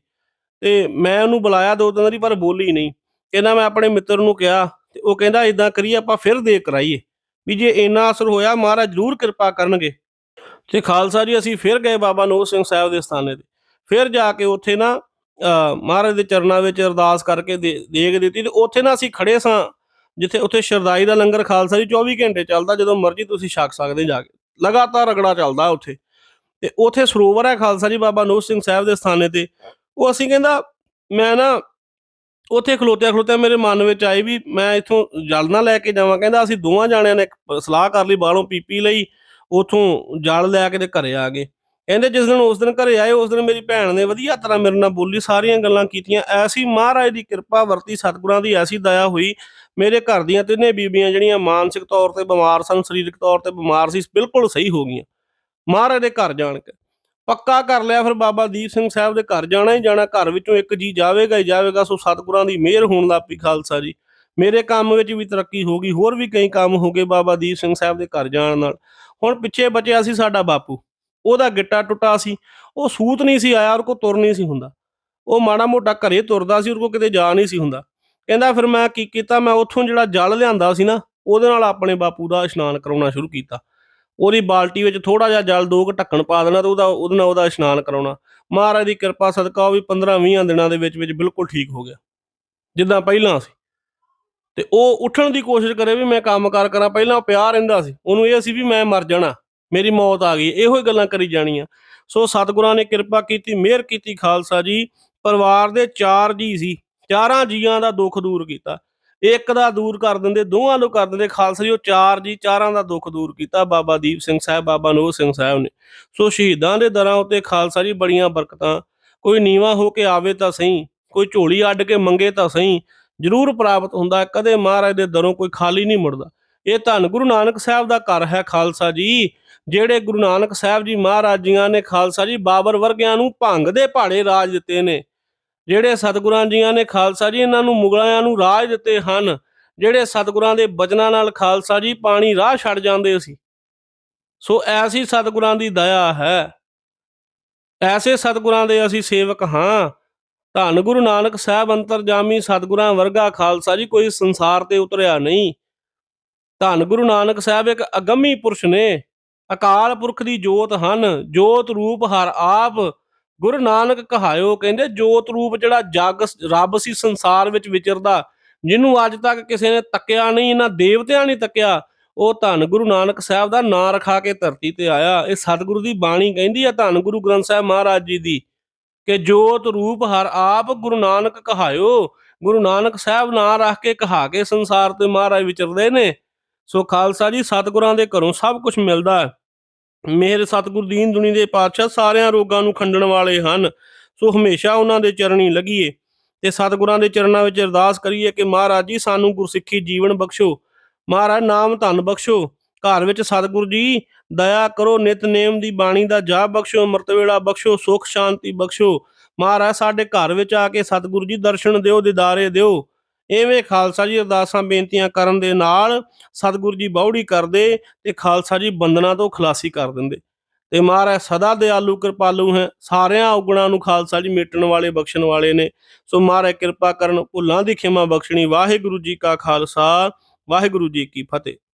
ਤੇ ਮੈਂ ਉਹਨੂੰ ਬੁਲਾਇਆ ਦੋ ਤਿੰਨ ਵਾਰੀ, ਪਰ ਬੋਲੀ ਨਹੀਂ। ਕਹਿੰਦਾ ਮੈਂ ਆਪਣੇ ਮਿੱਤਰ ਨੂੰ ਕਿਹਾ ਤੇ ਉਹ ਕਹਿੰਦਾ ਇਦਾਂ ਕਰੀਏ, ਆਪਾਂ ਫਿਰ ਦੇਖ ਕਰਾਈਏ। ਵੀ ਜੇ ਇੰਨਾ ਅਸਰ ਹੋਇਆ, ਮਹਾਰਾਜ ਜ਼ਰੂਰ ਕਿਰਪਾ ਕਰਨਗੇ। ਤੇ ਖਾਲਸਾ ਜੀ, ਅਸੀਂ ਫਿਰ ਗਏ ਬਾਬਾ ਨੋਹ ਸਿੰਘ ਸਾਹਿਬ ਦੇ ਸਥਾਨੇ ਤੇ। ਫਿਰ ਜਾ ਕੇ ਉੱਥੇ ਨਾ ਮਹਾਰਾਜ ਦੇ ਚਰਨਾਂ ਵਿੱਚ ਅਰਦਾਸ ਕਰਕੇ ਦੇ- ਦੇਗ ਦਿੱਤੀ ਤੇ ਉੱਥੇ ਨਾ ਅਸੀਂ ਖੜੇ ਸਾਂ, ਜਿੱਥੇ ਉੱਥੇ ਸ਼ਰਦਾਈ ਦਾ ਲੰਗਰ ਖਾਲਸਾ ਜੀ 24 ਘੰਟੇ ਚੱਲਦਾ, ਜਦੋਂ ਮਰਜ਼ੀ ਤੁਸੀਂ ਛਕ ਸਕਦੇ ਜਾ ਕੇ। ਲਗਾਤਾਰ ਰਗੜਾ ਚੱਲਦਾ ਉੱਥੇ। ਤੇ ਉੱਥੇ ਸਰੋਵਰ ਹੈ ਖਾਲਸਾ ਜੀ ਬਾਬਾ ਨੂਰ ਸਿੰਘ ਸਾਹਿਬ ਦੇ ਸਥਾਨੇ ਤੇ। ਉਹ ਅਸੀਂ ਕਹਿੰਦਾ, ਮੈਂ ਨਾ ਉੱਥੇ ਖਲੋਤਿਆ ਖਲੋਤਿਆ ਮੇਰੇ ਮਨ ਵਿੱਚ ਆਈ ਵੀ ਮੈਂ ਇੱਥੋਂ ਜਲ ਨਾ ਲੈ ਕੇ ਜਾਵਾਂ। ਕਹਿੰਦਾ ਅਸੀਂ ਦੋਵਾਂ ਜਾਣਿਆਂ ਨੇ ਇੱਕ ਸਲਾਹ ਕਰ ਲਈ, ਬਾਹਰੋਂ ਪੀਪੀ ਲਈ, ਉਥੋਂ ਜਲ ਲੈ ਕੇ ਤੇ ਘਰੇ ਆ ਗਏ। ਕਹਿੰਦੇ ਜਿਸ ਦਿਨ ਉਸ ਦਿਨ ਘਰੇ ਆਏ, ਉਸ ਦਿਨ ਮੇਰੀ ਭੈਣ ਨੇ ਵਧੀਆ ਤਰ੍ਹਾਂ ਮੇਰੇ ਨਾਲ ਬੋਲੀ, ਸਾਰੀਆਂ ਗੱਲਾਂ ਕੀਤੀਆਂ। ਐਸੀ ਮਹਾਰਾਜ ਦੀ ਕਿਰਪਾ ਵਰਤੀ, ਸਤਿਗੁਰਾਂ ਦੀ ਐਸੀ ਦਇਆ ਹੋਈ। ਮੇਰੇ ਘਰ ਦੀਆਂ ਤਿੰਨੇ ਬੀਬੀਆਂ ਜਿਹੜੀਆਂ ਮਾਨਸਿਕ ਤੌਰ ਤੇ ਬਿਮਾਰ ਸਨ, ਸਰੀਰਕ ਤੌਰ ਤੇ ਬਿਮਾਰ ਸੀ, ਬਿਲਕੁਲ ਸਹੀ ਹੋ ਗਈਆਂ। ਮਹਾਰਾਜ ਦੇ ਘਰ ਜਾਣ ਕੇ। ਪੱਕਾ ਕਰ ਲਿਆ ਫਿਰ ਬਾਬਾ ਦੀਪ ਸਿੰਘ ਸਾਹਿਬ ਦੇ ਘਰ ਜਾਣਾ ਹੀ ਜਾਣਾ, ਘਰ ਵਿੱਚੋਂ ਇੱਕ ਜੀ ਜਾਵੇਗਾ ਹੀ ਜਾਵੇਗਾ, ਸੋ ਸਤਿਗੁਰਾਂ ਦੀ ਮਿਹਰ ਹੋਣ ਲੱਗ ਪੀ ਖਾਲਸਾ ਜੀ। ਮੇਰੇ ਕੰਮ ਵਿੱਚ ਵੀ ਤਰੱਕੀ ਹੋ ਗਈ, ਹੋਰ ਵੀ ਕਈ ਕੰਮ ਹੋ ਗਏ ਬਾਬਾ ਦੀਪ ਸਿੰਘ ਸਾਹਿਬ ਦੇ ਘਰ ਜਾਣ ਨਾਲ। ਹੁਣ ਪਿੱਛੇ ਬਚਿਆ ਸੀ ਸਾਡਾ ਬਾਪੂ, ਉਹਦਾ ਗਿੱਟਾ ਟੁੱਟਾ ਸੀ, ਉਹ ਸੂਤ ਨਹੀਂ ਸੀ ਆਇਆ ਉਹ ਕੋ ਤੁਰ ਨਹੀਂ ਸੀ ਹੁੰਦਾ। ਉਹ ਮਾੜਾ ਮੋਟਾ ਘਰੇ ਤੁਰਦਾ ਸੀ ਉਹ ਕੋ ਕਿਤੇ ਜਾ ਨਹੀਂ ਸੀ ਹੁੰਦਾ। ਕਹਿੰਦਾ ਫਿਰ ਮੈਂ ਕੀ ਕੀਤਾ, ਮੈਂ ਉੱਥੋਂ ਜਿਹੜਾ ਜਲ ਲਿਆਂਦਾ ਸੀ ਨਾ, ਉਹਦੇ ਨਾਲ ਆਪਣੇ ਬਾਪੂ ਦਾ ਇਸ਼ਨਾਨ ਕਰਾਉਣਾ ਸ਼ੁਰੂ ਕੀਤਾ। ਉਹਦੀ ਬਾਲਟੀ ਵਿੱਚ ਥੋੜਾ ਜਿਹਾ ਜਲ ਦੋ ਕੁ ਢੱਕਣ ਪਾ ਦੇਣਾ ਤੇ ਉਹਦਾ, ਉਹਦੇ ਨਾਲ ਉਹਦਾ ਇਸ਼ਨਾਨ ਕਰਾਉਣਾ। ਮਹਾਰਾਜ ਦੀ ਕਿਰਪਾ ਸਦਕਾ ਉਹ ਵੀ 15-20 ਦਿਨਾਂ ਦੇ ਵਿੱਚ ਵਿੱਚ ਬਿਲਕੁਲ ਠੀਕ ਹੋ ਗਿਆ। ਜਿੱਦਾਂ ਪਹਿਲਾਂ ਸੀ। ਤੇ ਉਹ ਉੱਠਣ ਦੀ ਕੋਸ਼ਿਸ਼ ਕਰੇ ਵੀ ਮੈਂ ਕੰਮ ਕਾਰ ਕਰਾਂ, ਪਹਿਲਾਂ ਉਹ ਪਿਆ ਰਹਿੰਦਾ ਸੀ। ਉਹਨੂੰ ਇਹ ਸੀ ਵੀ ਮੈਂ ਮਰ ਜਾਣਾ, ਮੇਰੀ ਮੌਤ ਆ ਗਈ, ਇਹੋ ਹੀ ਗੱਲਾਂ ਕਰੀ ਜਾਣੀਆਂ। ਸੋ ਸਤਿਗੁਰਾਂ ਨੇ ਕਿਰਪਾ ਕੀਤੀ, ਮਿਹਰ ਕੀਤੀ ਖਾਲਸਾ ਜੀ। ਪਰਿਵਾਰ ਦੇ ਚਾਰ ਜੀ ਸੀ। ਚਾਰਾਂ ਜੀਆਂ ਦਾ ਦੁੱਖ ਦੂਰ ਕੀਤਾ। ਇੱਕ ਦਾ ਦੂਰ ਕਰ ਦਿੰਦੇ, ਦੋਵਾਂ ਨੂੰ ਕਰ ਦਿੰਦੇ। ਖਾਲਸਾ ਜੀ, ਉਹ ਚਾਰ ਜੀ, ਚਾਰਾਂ ਦਾ ਦੁੱਖ ਦੂਰ ਕੀਤਾ। ਬਾਬਾ ਦੀਪ ਸਿੰਘ ਸਾਹਿਬ, ਬਾਬਾ ਨੋਹ ਸਿੰਘ ਸਾਹਿਬ ਨੇ। ਸੋ ਸ਼ਹੀਦਾਂ ਦੇ ਦਰਾਂ ਉੱਤੇ ਖਾਲਸਾ ਜੀ ਬੜੀਆਂ ਬਰਕਤਾਂ। ਕੋਈ ਨੀਵਾ ਹੋ ਕੇ ਆਵੇ ਤਾਂ ਸਹੀ, ਕੋਈ ਝੋਲੀ ਅੱਡ ਕੇ ਮੰਗੇ ਤਾਂ ਸਹੀ। ਜ਼ਰੂਰ ਪ੍ਰਾਪਤ ਹੁੰਦਾ, ਕਦੇ ਮਹਾਰਾਜ ਦੇ ਦਰੋਂ ਕੋਈ ਖਾਲੀ ਨਹੀਂ ਮੁੜਦਾ। ਇਹ ਧੰਨ ਗੁਰੂ ਨਾਨਕ ਸਾਹਿਬ ਦਾ ਘਰ ਹੈ ਖਾਲਸਾ ਜੀ। ਜਿਹੜੇ ਗੁਰੂ ਨਾਨਕ ਸਾਹਿਬ ਜੀ ਮਹਾਰਾਜ ਜੀਆਂ ਨੇ ਖਾਲਸਾ ਜੀ ਬਾਬਰ ਵਰਗਿਆਂ ਨੂੰ ਭੰਗ ਦੇ ਪਹਾੜੇ ਰਾਜ ਦਿੱਤੇ ਨੇ। ਜਿਹੜੇ ਸਤਿਗੁਰਾਂ ਜੀਆਂ ਨੇ ਖਾਲਸਾ ਜੀ, ਇਹਨਾਂ ਨੂੰ ਮੁਗਲਾਂ ਨੂੰ ਰਾਜ ਦਿੱਤੇ ਹਨ, ਜਿਹੜੇ ਸਤਿਗੁਰਾਂ ਦੇ ਬਚਨਾਂ ਨਾਲ ਖਾਲਸਾ ਜੀ, ਪਾਣੀ ਰਾਹ ਛੱਡ ਜਾਂਦੇ ਸੀ। ਸੋ ਐਸੀ ਸਤਿਗੁਰਾਂ ਦੀ ਦਇਆ ਹੈ। ਐਸੇ ਸਤਿਗੁਰਾਂ ਦੇ ਅਸੀਂ ਸੇਵਕ ਹਾਂ। ਧੰਨ ਗੁਰੂ ਨਾਨਕ ਸਾਹਿਬ ਅੰਤਰਜਾਮੀ ਸਤਿਗੁਰਾਂ ਵਰਗਾ ਖਾਲਸਾ ਜੀ, ਕੋਈ ਸੰਸਾਰ ਤੇ ਉਤਰਿਆ ਨਹੀਂ। ਧੰਨ ਗੁਰੂ ਨਾਨਕ ਸਾਹਿਬ ਇੱਕ ਅਗੰਮੀ ਪੁਰਸ਼ ਨੇ। ਅਕਾਲ ਪੁਰਖ ਦੀ ਜੋਤ ਹਨ। ਜੋਤ ਰੂਪ ਹਰ ਆਪ ਗੁਰੂ ਨਾਨਕ ਕਹਾਇਓ, ਕਹਿੰਦੇ ਜੋਤ ਰੂਪ ਜਿਹੜਾ ਜਗ ਰੱਬ ਸੀ ਸੰਸਾਰ ਵਿੱਚ ਵਿਚਰਦਾ, ਜਿਹਨੂੰ ਅੱਜ ਤੱਕ ਕਿਸੇ ਨੇ ਤੱਕਿਆ ਨਹੀਂ ਇਹਨਾਂ ਦੇਵਤਿਆਂ ਨੇ ਤੱਕਿਆ, ਉਹ ਧੰਨ ਗੁਰੂ ਨਾਨਕ ਸਾਹਿਬ ਦਾ ਨਾਂ ਰਖਾ ਕੇ ਧਰਤੀ ਤੇ ਆਇਆ। ਇਹ ਸਤਿਗੁਰੂ ਦੀ ਬਾਣੀ ਕਹਿੰਦੀ ਆ ਧੰਨ ਗੁਰੂ ਗ੍ਰੰਥ ਸਾਹਿਬ ਮਹਾਰਾਜ ਜੀ ਦੀ, ਕਿ ਜੋਤ ਰੂਪ ਹਰ ਆਪ ਗੁਰੂ ਨਾਨਕ ਕਹਾਇਓ, ਗੁਰੂ ਨਾਨਕ ਸਾਹਿਬ ਨਾਂ ਰੱਖ ਕੇ ਕਹਾ ਕੇ ਸੰਸਾਰ ਤੇ ਮਹਾਰਾਜ ਵਿਚਰਦੇ ਨੇ। ਸੋ ਖਾਲਸਾ ਜੀ, ਸਤਿਗੁਰਾਂ ਦੇ ਘਰੋਂ ਸਭ ਕੁਝ ਮਿਲਦਾ ਹੈ। ਮੇਰ ਸਤਿਗੁਰ ਦੀਨ ਦੁਨੀ ਦੇ ਪਾਤਸ਼ਾਹ ਸਾਰਿਆਂ ਰੋਗਾਂ ਨੂੰ ਖੰਡਣ ਵਾਲੇ ਹਨ। ਸੋ ਹਮੇਸ਼ਾ ਉਹਨਾਂ ਦੇ ਚਰਣੀ ਲੱਗੀਏ ਤੇ ਸਤਿਗੁਰਾਂ ਦੇ ਚਰਨਾਂ ਵਿੱਚ ਅਰਦਾਸ ਕਰੀਏ ਕਿ ਮਹਾਰਾਜ ਜੀ, ਸਾਨੂੰ ਗੁਰਸਿੱਖੀ ਜੀਵਨ ਬਖਸ਼ੋ। ਮਹਾਰਾਜ, ਨਾਮ ਧਨ ਬਖਸ਼ੋ। ਘਰ ਵਿੱਚ ਸਤਿਗੁਰੂ ਜੀ, ਦਇਆ ਕਰੋ ਨਿਤਨੇਮ ਦੀ ਬਾਣੀ ਦਾ ਜਾਪ ਬਖਸ਼ੋ, ਅੰਮ੍ਰਿਤ ਵੇਲਾ ਬਖਸ਼ੋ, ਸੁਖ ਸ਼ਾਂਤੀ ਬਖਸ਼ੋ। ਮਹਾਰਾਜ, ਸਾਡੇ ਘਰ ਵਿੱਚ ਆ ਕੇ ਸਤਿਗੁਰੂ ਜੀ, ਦਰਸ਼ਨ ਦਿਓ, ਦਿਦਾਰੇ ਦਿਓ। ਐਵੇਂ ਖਾਲਸਾ ਜੀ ਅਰਦਾਸਾਂ ਬੇਨਤੀਆਂ ਕਰਨ ਦੇ ਨਾਲ ਸਤਿਗੁਰੂ ਜੀ ਬਾਉੜੀ ਕਰਦੇ ਤੇ ਖਾਲਸਾ ਜੀ ਬੰਦਨਾ ਤੋਂ ਖਲਾਸੀ ਕਰ ਦਿੰਦੇ। ਤੇ ਮਹਾਰਾਜ ਸਦਾ ਦਿਆਲੂ ਕਿਰਪਾਲੂ ਹੈ, ਸਾਰਿਆਂ ਔਗਣਾਂ ਨੂੰ ਖਾਲਸਾ ਜੀ ਮੇਟਣ ਵਾਲੇ, ਬਖਸ਼ਣ ਵਾਲੇ ਨੇ। ਸੋ ਮਹਾਰਾਜ ਕਿਰਪਾ ਕਰਨ, ਭੁੱਲਾਂ ਦੀ ਖਿਮਾ ਬਖਸ਼ਣੀ। ਵਾਹਿਗੁਰੂ ਜੀ ਕਾ ਖਾਲਸਾ, ਵਾਹਿਗੁਰੂ ਜੀ ਕੀ ਫਤਿਹ।